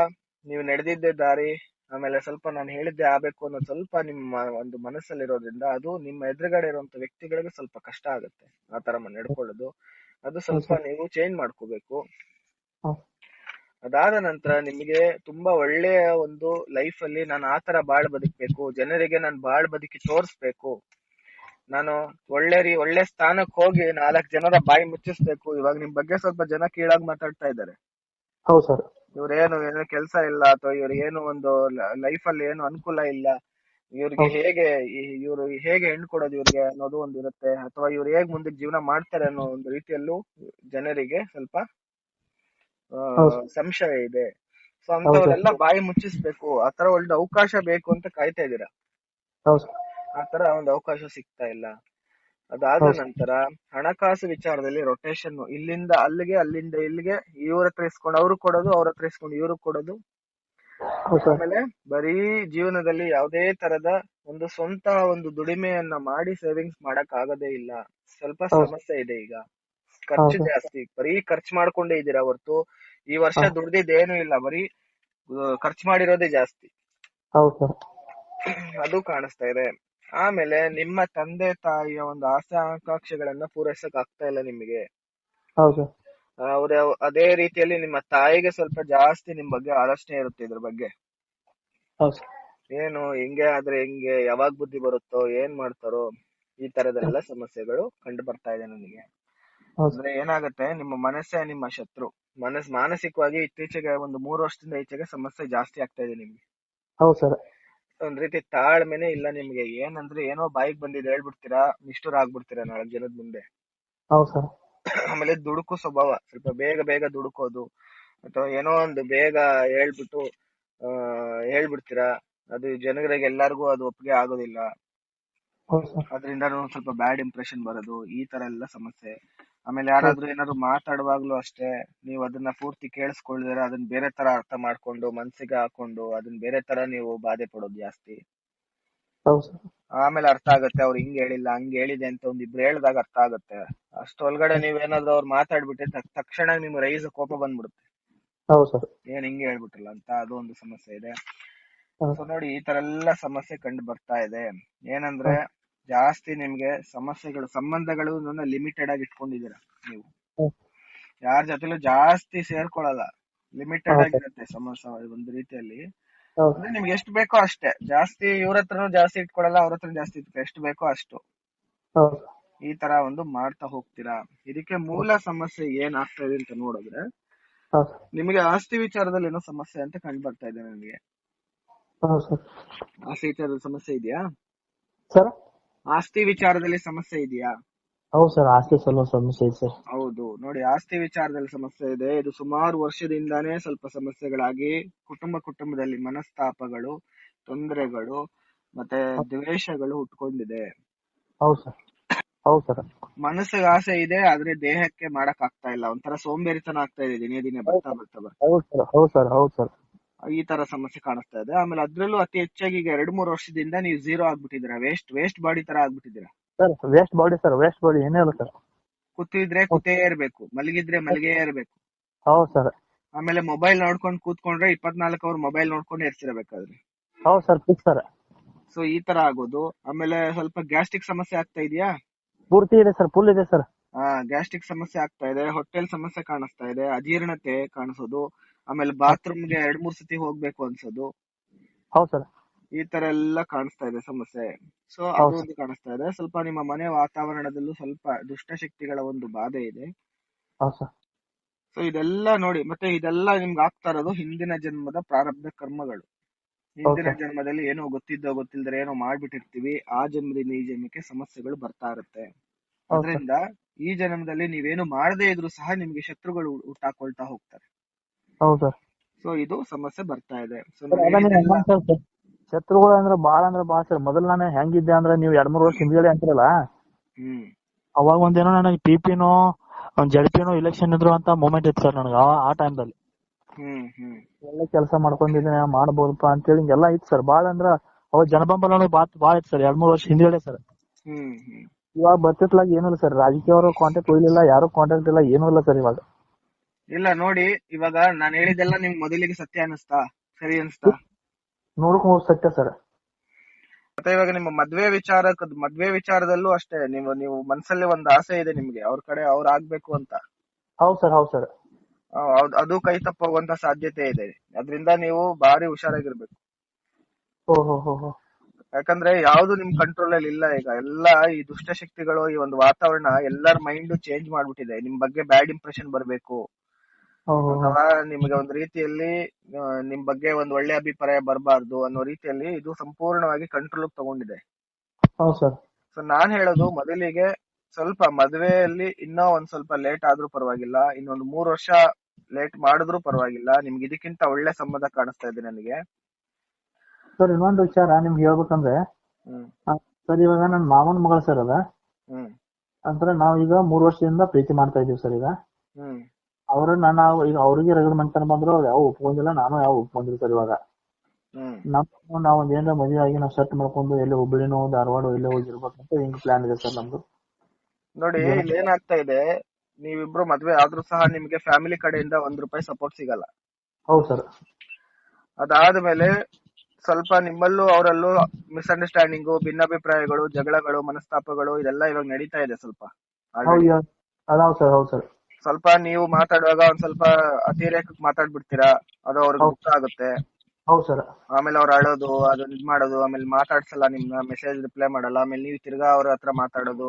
ನೀವು ನಡೆದಿದ್ದೆ ದಾರಿ ಆಮೇಲೆ ಸ್ವಲ್ಪ ನಾನು ಹೇಳಿದ್ದೆ ಆಗ್ಬೇಕು ಅನ್ನೋದು ಸ್ವಲ್ಪ ನಿಮ್ಮ ಒಂದು ಮನಸ್ಸಲ್ಲಿರೋದ್ರಿಂದ ಅದು ನಿಮ್ಮ ಎದುರುಗಡೆ ಇರುವಂತ ವ್ಯಕ್ತಿಗಳಿಗೆ ಸ್ವಲ್ಪ ಕಷ್ಟ ಆಗುತ್ತೆ. ಆ ತರ ನಡ್ಕೊಳ್ಳೋದು. ಅದು ಸ್ವಲ್ಪ ನೀವು ಚೇಂಜ್ ಮಾಡ್ಕೋಬೇಕು. ಅದಾದ ನಂತರ ನಿಮಗೆ ತುಂಬಾ ಒಳ್ಳೆಯ ಒಂದು ಲೈಫ್ ಅಲ್ಲಿ ನಾನು ಆ ತರ ಬಾಳ್ ಬದುಕ್ಬೇಕು ಜನರಿಗೆ ನಾನು ಬಾಳ್ ಬದುಕಿ ತೋರಿಸ್ಬೇಕು. ನಾನು ಒಳ್ಳೆ ರೀ ಒಳ್ಳೆ ಸ್ಥಾನಕ್ಕೆ ಹೋಗಿ ನಾಲ್ಕು ಜನರ ಬಾಯಿ ಮುಚ್ಚಿಸ್ಬೇಕು. ಇವಾಗ ನಿಮ್ ಬಗ್ಗೆ ಸ್ವಲ್ಪ ಜನ ಕೀಳಾಗಿ ಮಾತಾಡ್ತಾ ಇದ್ದಾರೆ. ಹೌದು ಸರ್ ಇವ್ರೇನು ಏನೋ ಕೆಲಸ ಇಲ್ಲ ಅಥವಾ ಇವ್ರ ಏನು ಒಂದು ಲೈಫ್ ಅಲ್ಲಿ ಏನು ಅನುಕೂಲ ಇಲ್ಲ. ಇವ್ರಿಗೆ ಹೇಗೆ ಇವ್ರು ಹೇಗೆ ಹೆಣ್ಣು ಕೊಡೋದು ಇವ್ರಿಗೆ ಅನ್ನೋದು ಒಂದು ಇರುತ್ತೆ ಅಥವಾ ಇವ್ರು ಹೇಗ್ ಮುಂದೆ ಜೀವನ ಮಾಡ್ತಾರೆ ಅನ್ನೋ ಒಂದು ರೀತಿಯಲ್ಲೂ ಜನರಿಗೆ ಸ್ವಲ್ಪ. ಸಂಶಯ ಇದೆ. ಸೊ ಅಂತವರೆಲ್ಲ ಬಾಯಿ ಮುಚ್ಚಿಸ್ಬೇಕು. ಆತರ ಒಳ್ಳೆ ಅವಕಾಶ ಬೇಕು ಅಂತ ಕಾಯ್ತಾ ಸರ್ ಆತರ ಒಂದು ಅವಕಾಶ ಸಿಗ್ತಾ ಇಲ್ಲ. ಅದಾದ ನಂತರ ಹಣಕಾಸು ವಿಚಾರದಲ್ಲಿ ರೊಟೇಷನ್ ಇಲ್ಲಿಂದ ಅಲ್ಲಿಗೆ ಅಲ್ಲಿಂದ ಇಲ್ಲಿಗೆ ಇವ್ರ ಹತ್ರ ಇಸ್ಕೊಂಡು ಅವ್ರು ಕೊಡೋದು ಅವ್ರ ಹತ್ರ ಇಸ್ಕೊಂಡು ಇವ್ರು ಕೊಡೋದು. ಆಮೇಲೆ ಬರೀ ಜೀವನದಲ್ಲಿ ಯಾವುದೇ ತರದ ಒಂದು ಸ್ವಂತ ಒಂದು ದುಡಿಮೆಯನ್ನ ಮಾಡಿ ಸೇವಿಂಗ್ಸ್ ಮಾಡಕ್ ಆಗದೇ ಇಲ್ಲ. ಸ್ವಲ್ಪ ಸಮಸ್ಯೆ ಇದೆ ಈಗ. ಖರ್ಚು ಜಾಸ್ತಿ. ಬರೀ ಖರ್ಚು ಮಾಡ್ಕೊಂಡೇ ಇದ್ದೀರಾ ಹೊರತು? ಈ ವರ್ಷ ದುಡ್ದಿದ್ದು ದುಡ್ದಿದ್ದೇನು ಇಲ್ಲ ಬರೀ ಖರ್ಚು ಮಾಡಿರೋದೇ ಜಾಸ್ತಿ. ಅದು ಕಾಣಿಸ್ತಾ ಇದೆ. ಆಮೇಲೆ ನಿಮ್ಮ ತಂದೆ ತಾಯಿಯ ಒಂದು ಆಸೆ ಆಕಾಂಕ್ಷೆಗಳನ್ನ ಪೂರೈಸಕ್ ಆಗ್ತಾ ಇಲ್ಲ ನಿಮಗೆ. ಅವ್ರ ಅದೇ ರೀತಿಯಲ್ಲಿ ನಿಮ್ಮ ತಾಯಿಗೆ ಸ್ವಲ್ಪ ಜಾಸ್ತಿ ನಿಮ್ ಬಗ್ಗೆ ಆಲೋಚನೆ ಇರುತ್ತೆ ಇದ್ರ ಬಗ್ಗೆ. ಏನು ಹಿಂಗೆ ಆದ್ರೆ ಹೆಂಗೆ ಯಾವಾಗ ಬುದ್ಧಿ ಬರುತ್ತೋ ಏನ್ ಮಾಡ್ತಾರೋ ಈ ತರದೆಲ್ಲ ಸಮಸ್ಯೆಗಳು ಕಂಡು ಬರ್ತಾ ಇದೆ ನನಗೆ ಹೌದು. ಅಂದ್ರೆ ಏನಾಗುತ್ತೆ ನಿಮ್ಮ ಮನಸ್ಸೇ ನಿಮ್ಮ ಶತ್ರು. ಮನಸ್ ಮಾನಸಿಕವಾಗಿ ಇತ್ತೀಚೆಗೆ ಒಂದು ಮೂರು ವರ್ಷದಿಂದ ಈಚೆಗೆ ಸಮಸ್ಯೆ ಜಾಸ್ತಿ ಆಗ್ತಾ ಇದೆ ನಿಮ್ಗೆ. ಹೌದು ಸರ್. ಒಂದ್ ರೀತಿ ತಾಳ್ಮೆನೆ ಇಲ್ಲ ನಿಮ್ಗೆ. ಏನಂದ್ರೆ ಏನೋ ಬಾಯಿಗೆ ಬಂದಿದ್ ಹೇಳ್ಬಿಡ್ತೀರಾ ನಿಷ್ಠುರ ಆಗ್ಬಿಡ್ತೀರಾ ನಾಲ್ಕು ಜನದ ಮುಂದೆ. ಹೌದು ಸರ್. ಆಮೇಲೆ ದುಡುಕು ಸ್ವಭಾವ. ಸ್ವಲ್ಪ ಬೇಗ ಬೇಗ ದುಡುಕೋದು ಅಥವಾ ಏನೋ ಒಂದು ಬೇಗ ಹೇಳ್ಬಿಟ್ಟು ಆ ಹೇಳ್ಬಿಡ್ತೀರಾ ಅದು ಜನಗಳಿಗೆ ಎಲ್ಲಾರ್ಗೂ ಅದು ಒಪ್ಪಿಗೆ ಆಗೋದಿಲ್ಲ. ಹೌದು ಸರ್. ಅದರಿಂದ ಸ್ವಲ್ಪ ಬ್ಯಾಡ್ ಇಂಪ್ರೆಷನ್ ಬರೋದು ಈ ತರ ಎಲ್ಲ ಸಮಸ್ಯೆ. ಆಮೇಲೆ ಯಾರಾದ್ರೂ ಏನಾದ್ರು ಮಾತಾಡುವಾಗ್ಲೂ ಅಷ್ಟೇ ನೀವು ಅದನ್ನ ಪೂರ್ತಿ ಕೇಳಿಸ್ಕೊಳ್ದಿರ ಅದನ್ನ ಬೇರೆ ತರ ಅರ್ಥ ಮಾಡ್ಕೊಂಡು ಮನ್ಸಿಗೆ ಹಾಕೊಂಡು ಅದನ್ನ ಬೇರೆ ತರ ನೀವು ಬಾಧೆ ಪಡೋದು ಜಾಸ್ತಿ. ಆಮೇಲೆ ಅರ್ಥ ಆಗತ್ತೆ ಅವ್ರು ಹಿಂಗ್ ಹೇಳಿಲ್ಲ ಹಂಗ್ ಹೇಳಿದೆ ಅಂತ ಒಂದ್ ಇಬ್ರು ಹೇಳ್ದಾಗ ಅರ್ಥ ಆಗುತ್ತೆ. ಅಷ್ಟೊಳಗಡೆ ನೀವೇನಾದ್ರೂ ಅವ್ರು ಮಾತಾಡ್ಬಿಟ್ಟೆ ತಕ್- ತಕ್ಷಣ ನಿಮ್ ರೈಸ್ ಕೋಪ ಬಂದ್ಬಿಡುತ್ತೆ. ಏನ್ ಹಿಂಗೆ ಹೇಳ್ಬಿಟ್ರಲ್ಲ ಅಂತ ಅದು ಒಂದು ಸಮಸ್ಯೆ ಇದೆ. ಸೊ ನೋಡಿ ಈ ತರ ಎಲ್ಲ ಸಮಸ್ಯೆ ಕಂಡು ಬರ್ತಾ ಇದೆ. ಏನಂದ್ರೆ ಜಾಸ್ತಿ ನಿಮ್ಗೆ ಸಮಸ್ಯೆಗಳು ಸಂಬಂಧಗಳು ಲಿಮಿಟೆಡ್ ಆಗಿ ಇಟ್ಕೊಂಡಿದೀರ ನೀವು. ಯಾರ ಜೊತೆಲೂ ಜಾಸ್ತಿ ಸೇರ್ಕೊಳಲ್ಲ. ಲಿಮಿಟೆಡ್. ಆಗಿರುತ್ತೆ ಸಮಸ್ಯೆ ಒಂದು ರೀತಿಯಲ್ಲಿ. ಅಂದ್ರೆ ನಿಮ್ಗೆ ಎಷ್ಟು ಬೇಕೋ ಅಷ್ಟೇ. ಜಾಸ್ತಿ ಇವ್ರ ಹತ್ರನೂ ಜಾಸ್ತಿ ಇಟ್ಕೊಳಲ್ಲ ಅವ್ರ ಹತ್ರ ಜಾಸ್ತಿ ಇಟ್ಕೊ ಎಷ್ಟು ಬೇಕೋ ಅಷ್ಟು. ಈ ತರ ಒಂದು ಮಾಡ್ತಾ ಹೋಗ್ತೀರಾ. ಇದಕ್ಕೆ ಮೂಲ ಸಮಸ್ಯೆ ಏನ್ ಆಗ್ತಾ ಇದೆ ಅಂತ ನೋಡಿದ್ರೆ ನಿಮಗೆ ಆಸ್ತಿ ವಿಚಾರದಲ್ಲಿ ಏನೋ ಸಮಸ್ಯೆ ಅಂತ ಕಂಡು ಬರ್ತಾ ಇದೆ ನನಗೆ. ಆಸ್ತಿ ವಿಚಾರದ ಸಮಸ್ಯೆ ಇದೆಯಾ? ಸರ್? ಆಸ್ತಿ ವಿಚಾರದಲ್ಲಿ ಸಮಸ್ಯೆ ಇದೆಯಾ? ಹೌದು ಸರ್ ಆಸ್ತಿ ಸ್ವಲ್ಪ ಸಮಸ್ಯೆ ಇದೆ ಸರ್. ಹೌದು. ನೋಡಿ ಆಸ್ತಿ ವಿಚಾರದಲ್ಲಿ ಸಮಸ್ಯೆ ಇದೆ. ಇದು ಸುಮಾರು ವರ್ಷದಿಂದಾನೇ ಸ್ವಲ್ಪ ಸಮಸ್ಯೆಗಳಾಗಿ ಕುಟುಂಬ ಕುಟುಂಬದಲ್ಲಿ ಮನಸ್ತಾಪಗಳು ತೊಂದರೆಗಳು ಮತ್ತೆ ದ್ವೇಷಗಳು ಹುಟ್ಕೊಂಡಿದೆ. ಹೌದು ಸರ್. ಹೌದು ಸರ್. ಮನಸ್ಸಿಗೆ ಆಸೆ ಇದೆ ಆದ್ರೆ ದೇಹಕ್ಕೆ ಮಾಡಕ್ ಆಗ್ತಾ ಇಲ್ಲ. ಒಂಥರ ಸೋಂಬೇರಿತನ ಆಗ್ತಾ ಇದೆ ದಿನೇ ದಿನೇ ಬರ್ತಾ ಬರ್ತಾ ಬರ್ತಾ. ಹೌದು ಸರ್ ಹೌದು ಸರ್ ಹೌದು ಸರ್. ಈ ತರ ಸಮಸ್ಯೆ ಕಾಣಿಸ್ತಾ ಇದೆ. ಆಮೇಲೆ ಅದ್ರಲ್ಲೂ ಅತಿ ಹೆಚ್ಚಾಗಿ ಈಗ ಎರಡ್ ಮೂರು ವರ್ಷದಿಂದ ನೀವು ಝೀರೋ ಆಗ್ಬಿಟ್ಟಿದ್ದೀರಾ. ವೇಸ್ಟ್ ವೇಸ್ಟ್ ಬಾಡಿ ತರ ಆಗ್ಬಿಟ್ಟಿದ್ದೀರಾ? Sir waste body sir waste body ಏನೇ ಇಲ್ಲ ಸರ್. ಕೂತಿದ್ರೆ ಕೂತೇ ಇರ್ಬೇಕು ಮಲಗಿದ್ರೆ ಮಲಗೇ ಇರ್ಬೇಕು. ಹೌದು ಸರ್. ಆಮೇಲೆ ಮೊಬೈಲ್ ನೋಡ್ಕೊಂಡು ಕೂತ್ಕೊಂಡ್ರೆ ಇಪ್ಪತ್ನಾಲ್ಕು ಅವರ್ ಮೊಬೈಲ್ ನೋಡ್ಕೊಂಡು ಇರ್ತಿರ್ಬೇಕಾದ್ರೆ ಹೌದು ಸರ್ ಫಿಕ್ಸ್ ಸರ್. ಸೊ ಈ ತರ ಆಗೋದು. ಆಮೇಲೆ ಸ್ವಲ್ಪ ಗ್ಯಾಸ್ಟ್ರಿಕ್ ಸಮಸ್ಯೆ ಆಗ್ತಾ ಇದೆಯಾ? ಪೂರ್ತಿ ಇದೆ ಸರ್ ಫುಲ್ ಇದೆ ಸರ್. ಗ್ಯಾಸ್ಟ್ರಿಕ್ ಸಮಸ್ಯೆ ಆಗ್ತಾ ಇದೆ. ಹೊಟ್ಟೆಲ್ ಸಮಸ್ಯೆ ಕಾಣಿಸ್ತಾ ಇದೆ. ಅಜೀರ್ಣತೆ ಕಾಣಿಸೋದು. ಆಮೇಲೆ ಬಾತ್ರೂಮ್ಗೆ ಎರಡ್ ಮೂರ್ ಸತಿ ಹೋಗ್ಬೇಕು ಅನ್ಸೋದು. ಹೌದ್ ಸರ್. ಈ ತರ ಎಲ್ಲ ಕಾಣಿಸ್ತಾ ಇದೆ ಸಮಸ್ಯೆ. ಸೊ ಅದೊಂದು ಅದು ಕಾಣಿಸ್ತಾ ಇದೆ. ಸ್ವಲ್ಪ ನಿಮ್ಮ ಮನೆ ವಾತಾವರಣದಲ್ಲೂ ಸ್ವಲ್ಪ ದುಷ್ಟಶಕ್ತಿಗಳ ಒಂದು ಬಾಧೆ ಇದೆ. ಹೌದು ಸರ್. ಸೊ ಇದೆಲ್ಲ ನೋಡಿ ಮತ್ತೆ ಇದೆಲ್ಲ ನಿಮ್ಗೆ ಆಗ್ತಾ ಇರೋದು ಹಿಂದಿನ ಜನ್ಮದ ಪ್ರಾರಬ್ಧ ಕರ್ಮಗಳು. ಹಿಂದಿನ ಜನ್ಮದಲ್ಲಿ ಏನೋ ಗೊತ್ತಿದ್ದೋ ಗೊತ್ತಿಲ್ದರೆ ಏನೋ ಮಾಡ್ಬಿಟ್ಟಿರ್ತೀವಿ ಆ ಜನ್ಮದಿಂದ ಈ ಜನ್ಮಕ್ಕೆ ಸಮಸ್ಯೆಗಳು ಬರ್ತಾ ಇರುತ್ತೆ. ಅದರಿಂದ ಈ ಜನ್ಮದಲ್ಲಿ ನೀವೇನು ಮಾಡದೇ ಇದ್ರು ಸಹ ನಿಮ್ಗೆ ಶತ್ರುಗಳು ಹುಟ್ಟಾಕೊಳ್ತಾ ಹೋಗ್ತಾರೆ. ಹೌದು ಸರ್. ಸೊ ಇದು ಸಮಸ್ಯೆ ಬರ್ತಾ ಇದೆ. ಸೊ ಶತ್ರುಗಳು ಅಂದ್ರೆ ಬಾಳ ಅಂದ್ರೆ ಬಾಳ ಸರ್. ಮೊದಲು ನಾನು ಹೆಂಗಿದ್ದೆ ಅಂದ್ರೆ ನೀವು ಎರಡ್ ಮೂರ್ ವರ್ಷ ಹಿಂದ್ಗಡೆ ಅಂತಿರಲ್ಲ? ಹ್ಮ್. ಅವಾಗ ಒಂದೇನೋ ನನಗೆ ಪಿ ಪಿನೋ ಒಂದ್ ಜಡ್ ಪಿನೋ ಇಲೆಕ್ಷನ್ ಇದ್ರು ಅಂತ ಮೂಮೆಂಟ್ ಇತ್ತು ಸರ್ ನನಗೆ ಆ ಟೈಮ್ದಲ್ಲಿ ಹ್ಮ್ ಹ್ಮ್. ಎಲ್ಲ ಕೆಲಸ ಮಾಡ್ಕೊಂಡಿದ್ದೀನಿ ಮಾಡ್ಬೋದಪ್ಪ ಅಂತೇಳಿ ಹಿಂಗೆಲ್ಲ ಇತ್ತು ಸರ್. ಬಾಳ ಅಂದ್ರ ಅವಾಗ ಜನಬಂಬಲ ಬಾತ್ ಬಾಳ ಇತ್ತು ಸರ್. ಎರಡ್ ಮೂರ್ ವರ್ಷ ಹಿಂದ್ಗಡೆ ಸರ್. ಇವಾಗ ಬರ್ತಿತ್ಲಾಗ ಏನಿಲ್ಲ ಇಲ್ಲ ಸರ್. ರಾಜಕೀಯವರು ಕಾಂಟ್ಯಾಕ್ಟ್ ಹೋಗ್ಲಿಲ್ಲ ಯಾರು ಕಾಂಟ್ಯಾಕ್ಟ್ ಇಲ್ಲ ಏನೂ ಇಲ್ಲ ಸರ್ ಇವಾಗ. ಇಲ್ಲ ನೋಡಿ ಇವಾಗ ನಾನ್ ಹೇಳಿದ್ದೆಲ್ಲ ನಿಮ್ ಮೊದಲಿಗೆ ಸತ್ಯ ಅನಿಸ್ತಾ ಸರಿ ಅನಿಸ್ತಾ ನೂರು ಹೋಗ್ ಸತ್ಯ ಸರ್. ಮತ್ತೆ ಇವಾಗ ನಿಮ್ಮ ಮದ್ವೆ ವಿಚಾರ ಮದ್ವೆ ವಿಚಾರದಲ್ಲೂ ಅಷ್ಟೇ ನೀವು ನೀವು ಮನ್ಸಲ್ಲಿ ಒಂದ್ ಆಸೆ ಇದೆ ನಿಮ್ಗೆ ಅವ್ರ ಕಡೆ ಅವ್ರ ಆಗ್ಬೇಕು ಅಂತ. ಹೌದ್ ಸರ್ ಹೌದ್ ಸರ್. ಅದು ಕೈ ತಪ್ಪೋಗುವಂತ ಸಾಧ್ಯತೆ ಇದೆ. ಅದರಿಂದ ನೀವು ಬಾರಿ ಹುಷಾರಾಗಿರ್ಬೇಕು. ಯಾಕಂದ್ರೆ ಯಾವ್ದು ನಿಮ್ ಕಂಟ್ರೋಲ್ ಅಲ್ಲಿ ಇಲ್ಲ ಈಗ. ಎಲ್ಲ ಈ ದುಷ್ಟ ಶಕ್ತಿಗಳು ಈ ಒಂದು ವಾತಾವರಣ ಎಲ್ಲರ ಮೈಂಡ್ ಚೇಂಜ್ ಮಾಡ್ಬಿಟ್ಟಿದೆ. ನಿಮ್ ಬಗ್ಗೆ ಬ್ಯಾಡ್ ಇಂಪ್ರೆಷನ್ ಬರ್ಬೇಕು. ಅಥವಾ ನಿಮ್ಗೆ ಒಂದ್ ರೀತಿಯಲ್ಲಿ ನಿಮ್ ಬಗ್ಗೆ ಒಂದ್ ಒಳ್ಳೆ ಅಭಿಪ್ರಾಯ ಬರಬಾರ್ದು ಅನ್ನೋ ರೀತಿಯಲ್ಲಿ ಇದು ಸಂಪೂರ್ಣವಾಗಿ ಕಂಟ್ರೋಲ್ ತಗೊಂಡಿದೆ. ಹೌದ್ ಸರ್. ಸೊ ನಾನ್ ಹೇಳೋದು ಮೊದಲಿಗೆ ಸ್ವಲ್ಪ ಮದುವೆಯಲ್ಲಿ ಇನ್ನೂ ಒಂದ್ ಸ್ವಲ್ಪ ಲೇಟ್ ಆದ್ರೂ ಪರವಾಗಿಲ್ಲ. ಇನ್ನೊಂದು ಮೂರ್ ವರ್ಷ ಲೇಟ್ ಮಾಡಿದ್ರು ಪರವಾಗಿಲ್ಲ. ನಿಮ್ಗೆ ಇದಕ್ಕಿಂತ ಒಳ್ಳೆ ಸಂಬಂಧ ಕಾಣಿಸ್ತಾ ಇದೆ ನನಗೆ. ಸರ್ ಇನ್ನೊಂದು ವಿಚಾರ ನಿಮ್ಗೆ ಹೇಳ್ಬೇಕಂದ್ರೆ ಸರ್ ಇವಾಗ ನನ್ನ ಮಾವನ ಮಗಳ ಸರ್ ಅದ. ಹ್ಮ್. ಅಂದ್ರೆ ನಾವ್ ಈಗ ಮೂರ್ ವರ್ಷದಿಂದ ಪ್ರೀತಿ ಮಾಡ್ತಾ ಇದೀವಿ ಸರ್ ಈಗ. ಹ್ಮ್. ಅವ್ರ ನಾನು ಈಗ ಅವ್ರಿಗೆ ರಗಡ್ ಮಂತನ ಬಂದ್ರು ಅವ್ರು ಯಾವ ಒಪ್ಕೊಂಡಿಲ್ಲ ನಾನು ಯಾವ ಒಪ್ಕೊಂಡಿಲ್ಲ ಸರ್ ಇವಾಗ. ಹ್ಮ್. ನಮ್ ನಾವ್ ಏನಾರ ಮದುವೆ ಆಗಿ ನಾವ್ ಸೆಟ್ ಮಾಡ್ಕೊಂಡು ಎಲ್ಲಿ ಹುಬ್ಳಿನೋ ಧಾರವಾಡ ಎಲ್ಲೇ ಹೋಗಿರ್ಬೇಕಂತ ಹಿಂಗ್ ಪ್ಲಾನ್ ಇದೆ ಸರ್ ನಮ್ದು. ನೋಡಿ ಇಲ್ಲಿ ಏನಾಗ್ತಾ ಇದೆ ನೀವಿಬ್ರು ಮದ್ವೆ ಆದ್ರೂ ಸಹ ನಿಮ್ಗೆ ಫ್ಯಾಮಿಲಿ ಕಡೆಯಿಂದ ಒಂದ್ ರೂಪಾಯಿ ಸಪೋರ್ಟ್ ಸಿಗಲ್ಲ. ಹೌದ್ ಸರ್. ಅದಾದ್ಮೇಲೆ ಸ್ವಲ್ಪ ನಿಮ್ಮಲ್ಲೂ ಅವರಲ್ಲೂ ಮಿಸ್ಅಂಡರ್ಸ್ಟ್ಯಾಂಡಿಂಗು ಭಿನ್ನಾಭಿಪ್ರಾಯಗಳು ಜಗಳಗಳು ಮನಸ್ತಾಪಗಳು ಇದೆಲ್ಲ ಇವಾಗ ನಡೀತಾ ಇದೆ ಸ್ವಲ್ಪ. ಹೌದು ಸರ್ ಹೌದ್ ಸರ್. ಸ್ವಲ್ಪ ನೀವು ಮಾತಾಡುವಾಗ ಒಂದ್ ಸ್ವಲ್ಪ ಅತಿರೇಕಕ್ಕೆ ಮಾತಾಡ್ಬಿಡ್ತೀರಾ? ಅದು ಅವ್ರಿಗೆ. ದುಃಖ ಆಗುತ್ತೆ. ಹೌದ್ ಸರ್. ಆಮೇಲೆ ಅವ್ರು ಅಳೋದು ಅದು ಇದ್ ಮಾಡೋದು ಆಮೇಲೆ ಮಾತಾಡ್ಸಲ್ಲ ನಿಮ್ನ ಮೆಸೇಜ್ ರಿಪ್ಲೈ ಮಾಡಲ್ಲ ಆಮೇಲೆ ನೀವು ತಿರ್ಗಾ ಅವ್ರ ಹತ್ರ ಮಾತಾಡೋದು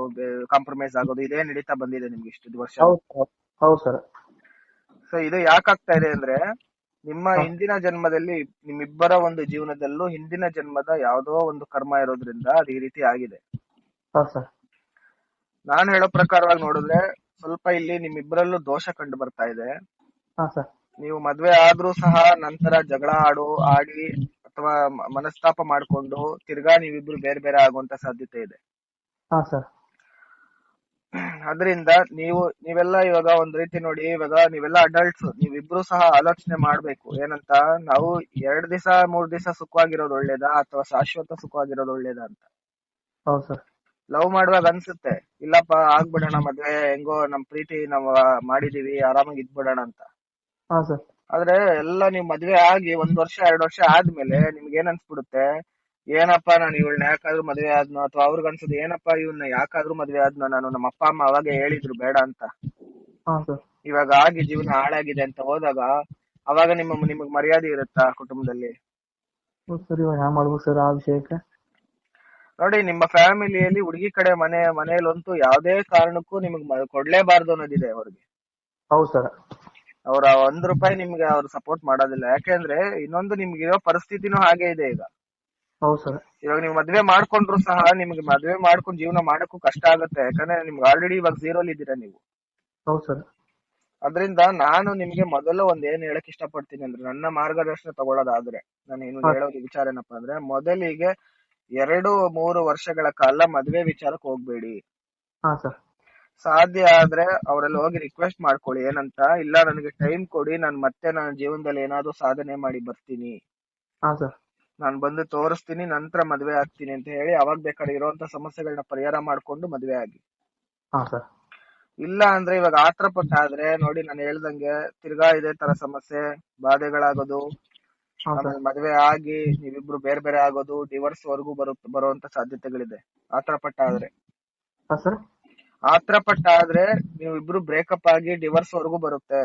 ಕಾಂಪ್ರಮೈಸ್ ಆಗೋದು ಇದೇ ನಡೀತಾ ಬಂದಿದೆ ನಿಮ್ಗೆ ಇಷ್ಟು ವರ್ಷ. ಹೌದು. ಸರ್. ಸೊ ಇದು ಯಾಕಾಗ್ತಾ ಇದೆ ಅಂದ್ರೆ ನಿಮ್ಮ ಹಿಂದಿನ ಜನ್ಮದಲ್ಲಿ ನಿಮ್ಮಿಬ್ಬರ ಒಂದು ಜೀವನದಲ್ಲೂ ಹಿಂದಿನ ಜನ್ಮದ ಯಾವ್ದೋ ಒಂದು ಕರ್ಮ ಇರೋದ್ರಿಂದ ಅದು ಈ ರೀತಿ ಆಗಿದೆ. ನಾನ್ ಹೇಳೋ ಪ್ರಕಾರವಾಗಿ ನೋಡಿದ್ರೆ ಸ್ವಲ್ಪ ಇಲ್ಲಿ ನಿಮ್ಮಿಬ್ಬರಲ್ಲೂ ದೋಷ ಕಂಡು ಬರ್ತಾ ಇದೆ. ಹಾ ಸರ್. ನೀವು ಮದ್ವೆ ಆದ್ರೂ ಸಹ ನಂತರ ಜಗಳ ಆಡು ಆಡಿ ಅಥವಾ ಮ- ಮನಸ್ತಾಪ ಮಾಡ್ಕೊಂಡು ತಿರ್ಗಾ ನೀವಿಬ್ರು ಬೇರೆ ಬೇರೆ ಆಗುವಂತ ಸಾಧ್ಯತೆ ಇದೆ. ಹಾ ಸರ್. ಅದರಿಂದ ನೀವು ನೀವೆಲ್ಲ ಇವಾಗ ಒಂದ್ ರೀತಿ ನೋಡಿ ಇವಾಗ ನೀವೆಲ್ಲ ಅಡಲ್ಟ್ಸ್ ನೀವಿಬ್ರು ಸಹ ಆಲೋಚನೆ ಮಾಡ್ಬೇಕು. ಏನಂತ ನಾವು ಎರಡ್ ದಿವಸ ಮೂರ್ ದಿವಸ ಸುಖವಾಗಿರೋದು ಒಳ್ಳೇದಾ ಅಥವಾ ಶಾಶ್ವತ ಸುಖವಾಗಿರೋದು ಒಳ್ಳೇದಾ ಅಂತ? ಹೌದು ಸರ್. ಲವ್ ಮಾಡುವಾಗ ಅನ್ಸುತ್ತೆ. ಇಲ್ಲಪ್ಪ ಆಗ್ಬಿಡೋಣ ಮದ್ವೆ ಹೆಂಗೋ ನಮ್ ಪ್ರೀತಿ ನಾವ್ ಮಾಡಿದೀವಿ ಆರಾಮಾಗಿ ಇದ್ಬಿಡೋಣ ಅಂತ. ಹಾ ಸರ್. ಆದ್ರೆ ಎಲ್ಲ ನೀವ್ ಮದ್ವೆ ಆಗಿ ಒಂದ್ ವರ್ಷ ಎರಡ್ ವರ್ಷ ಆದ್ಮೇಲೆ ನಿಮ್ಗೆ ಏನ್ ಅನ್ಸ್ಬಿಡುತ್ತೆ? ಏನಪ್ಪ ನಾನು ಇವಳನ್ನ ಯಾಕಾದ್ರೂ ಮದ್ವೆ ಆದ್ನೋ ಅಥವಾ ಅವ್ರಿಗೆ ಅನ್ಸುದು ಏನಪ್ಪ ಇವನ್ನ ಯಾಕಾದ್ರೂ ಮದ್ವೆ ಆದ್ನೋ ನಾನು ನಮ್ಮ ಅಪ್ಪ ಅಮ್ಮ ಅವಾಗ ಹೇಳಿದ್ರು ಬೇಡ ಅಂತ. ಹಾ ಸರ್. ಇವಾಗ ಆಗಿ ಜೀವನ ಹಾಳಾಗಿದೆ ಅಂತ ಹೋದಾಗ ಅವಾಗ ನಿಮ್ಮ ನಿಮಗ್ ಮರ್ಯಾದೆ ಇರುತ್ತಾ ಕುಟುಂಬದಲ್ಲಿ? ಸರ್ ಇವಾಗ ಹ್ಯಾಂಗ್ ಮಾಡ್ಬೇಕು ಸರ್ ಆ ವಿಷಯಕ್ಕೆ? ನೋಡಿ ನಿಮ್ಮ ಫ್ಯಾಮಿಲಿಯಲ್ಲಿ ಹುಡುಗಿ ಕಡೆ ಮನೆ ಮನೆಯಲ್ಲಂತೂ ಯಾವುದೇ ಕಾರಣಕ್ಕೂ ನಿಮಗೆ ಕೊಡ್ಲೇಬಾರ್ದು ಅನ್ನೋದಿದೆ ಅವ್ರಿಗೆ. ಹೌದು ಸರ್. ಅವ್ರ ಒಂದ್ ರೂಪಾಯಿ ನಿಮ್ಗೆ ಅವ್ರು ಸಪೋರ್ಟ್ ಮಾಡೋದಿಲ್ಲ. ಯಾಕೆಂದ್ರೆ ಇನ್ನೊಂದು ನಿಮ್ಗೆ ಇರೋ ಪರಿಸ್ಥಿತಿನೂ ಹಾಗೆ ಇದೆ ಈಗ. ಹೌದು ಸರ್. ಇವಾಗ ನೀವು ಮದ್ವೆ ಮಾಡ್ಕೊಂಡ್ರು ಸಹ ನಿಮ್ಗೆ ಮದ್ವೆ ಮಾಡ್ಕೊಂಡು ಜೀವನ ಮಾಡಕ್ಕೂ ಕಷ್ಟ ಆಗುತ್ತೆ. ಯಾಕಂದ್ರೆ ನಿಮ್ಗೆ ಆಲ್ರೆಡಿ ಇವಾಗ ಅಲ್ಲಿ ಇದ್ದೀರಾ ನೀವು. ಹೌದು ಸರ್. ಅದರಿಂದ ನಾನು ನಿಮ್ಗೆ ಮೊದಲು ಒಂದ್ ಏನ್ ಹೇಳಕ್ ಇಷ್ಟಪಡ್ತೀನಿ ಅಂದ್ರೆ ನನ್ನ ಮಾರ್ಗದರ್ಶನ ತಗೊಳ್ಳೋದಾದ್ರೆ ನಾನು ಏನು. ಹೇಳೋದು ವಿಚಾರ ಏನಪ್ಪಾ ಅಂದ್ರೆ ಮೊದಲಿಗೆ ಎರಡು ಮೂರು ವರ್ಷಗಳ ಕಾಲ ಮದ್ವೆ ವಿಚಾರಕ್ಕೆ ಹೋಗ್ಬೇಡಿ. ಹಾ ಸರ್ ಸಾಧ್ಯ ಆದ್ರೆ ಅವರಲ್ಲಿ ಹೋಗಿ ರಿಕ್ವೆಸ್ಟ್ ಮಾಡ್ಕೊಳ್ಳಿ. ಏನಂತ? ಇಲ್ಲ ನನಗೆ ಟೈಮ್ ಕೊಡಿ. ನಾನು ಮತ್ತೆ ನನ್ನ ಜೀವನದಲ್ಲಿ ಏನಾದ್ರು ಸಾಧನೆ ಮಾಡಿ ಬರ್ತೀನಿ. ಹಾ ಸರ್ ನಾನ್ ಬಂದು ತೋರಿಸ್ತೀನಿ ನಂತರ ಮದ್ವೆ ಆಗ್ತೀನಿ ಅಂತ ಹೇಳಿ ಅವಾಗ ಬೇಕಾದ್ರೆ ಇರುವಂತ ಸಮಸ್ಯೆಗಳನ್ನ ಪರಿಹಾರ ಮಾಡ್ಕೊಂಡು ಮದ್ವೆ ಆಗಿ. ಹಾ ಸರ್ ಇಲ್ಲ ಅಂದ್ರೆ ಇವಾಗ ಆತ್ರ ಪಟ್ಟಾದ್ರೆ ನೋಡಿ ನಾನು ಹೇಳ್ದಂಗೆ ತಿರ್ಗಾ ಇದೇ ತರ ಸಮಸ್ಯೆ ಬಾಧೆಗಳಾಗೋದು ಆಮೇಲೆ ಮದ್ವೆ ಆಗಿ ನೀವಿಬ್ರು ಬೇರೆ ಬೇರೆ ಆಗೋದು ಡಿವೋರ್ಸ್ ವರೆಗೂ ಬರು ಬರುವಂತ ಸಾಧ್ಯತೆಗಳಿದೆ. ಆತ್ರಪಟ್ಟ ಪಟ್ಟಾದ್ರೆ. ಹಾ ಸರ್ ಪಟ್ಟ ಆದ್ರೆ ನೀವಿಬ್ರು ಬ್ರೇಕಪ್ ಆಗಿ ಡಿವೋರ್ಸ್ ವರೆಗೂ ಬರುತ್ತೆ.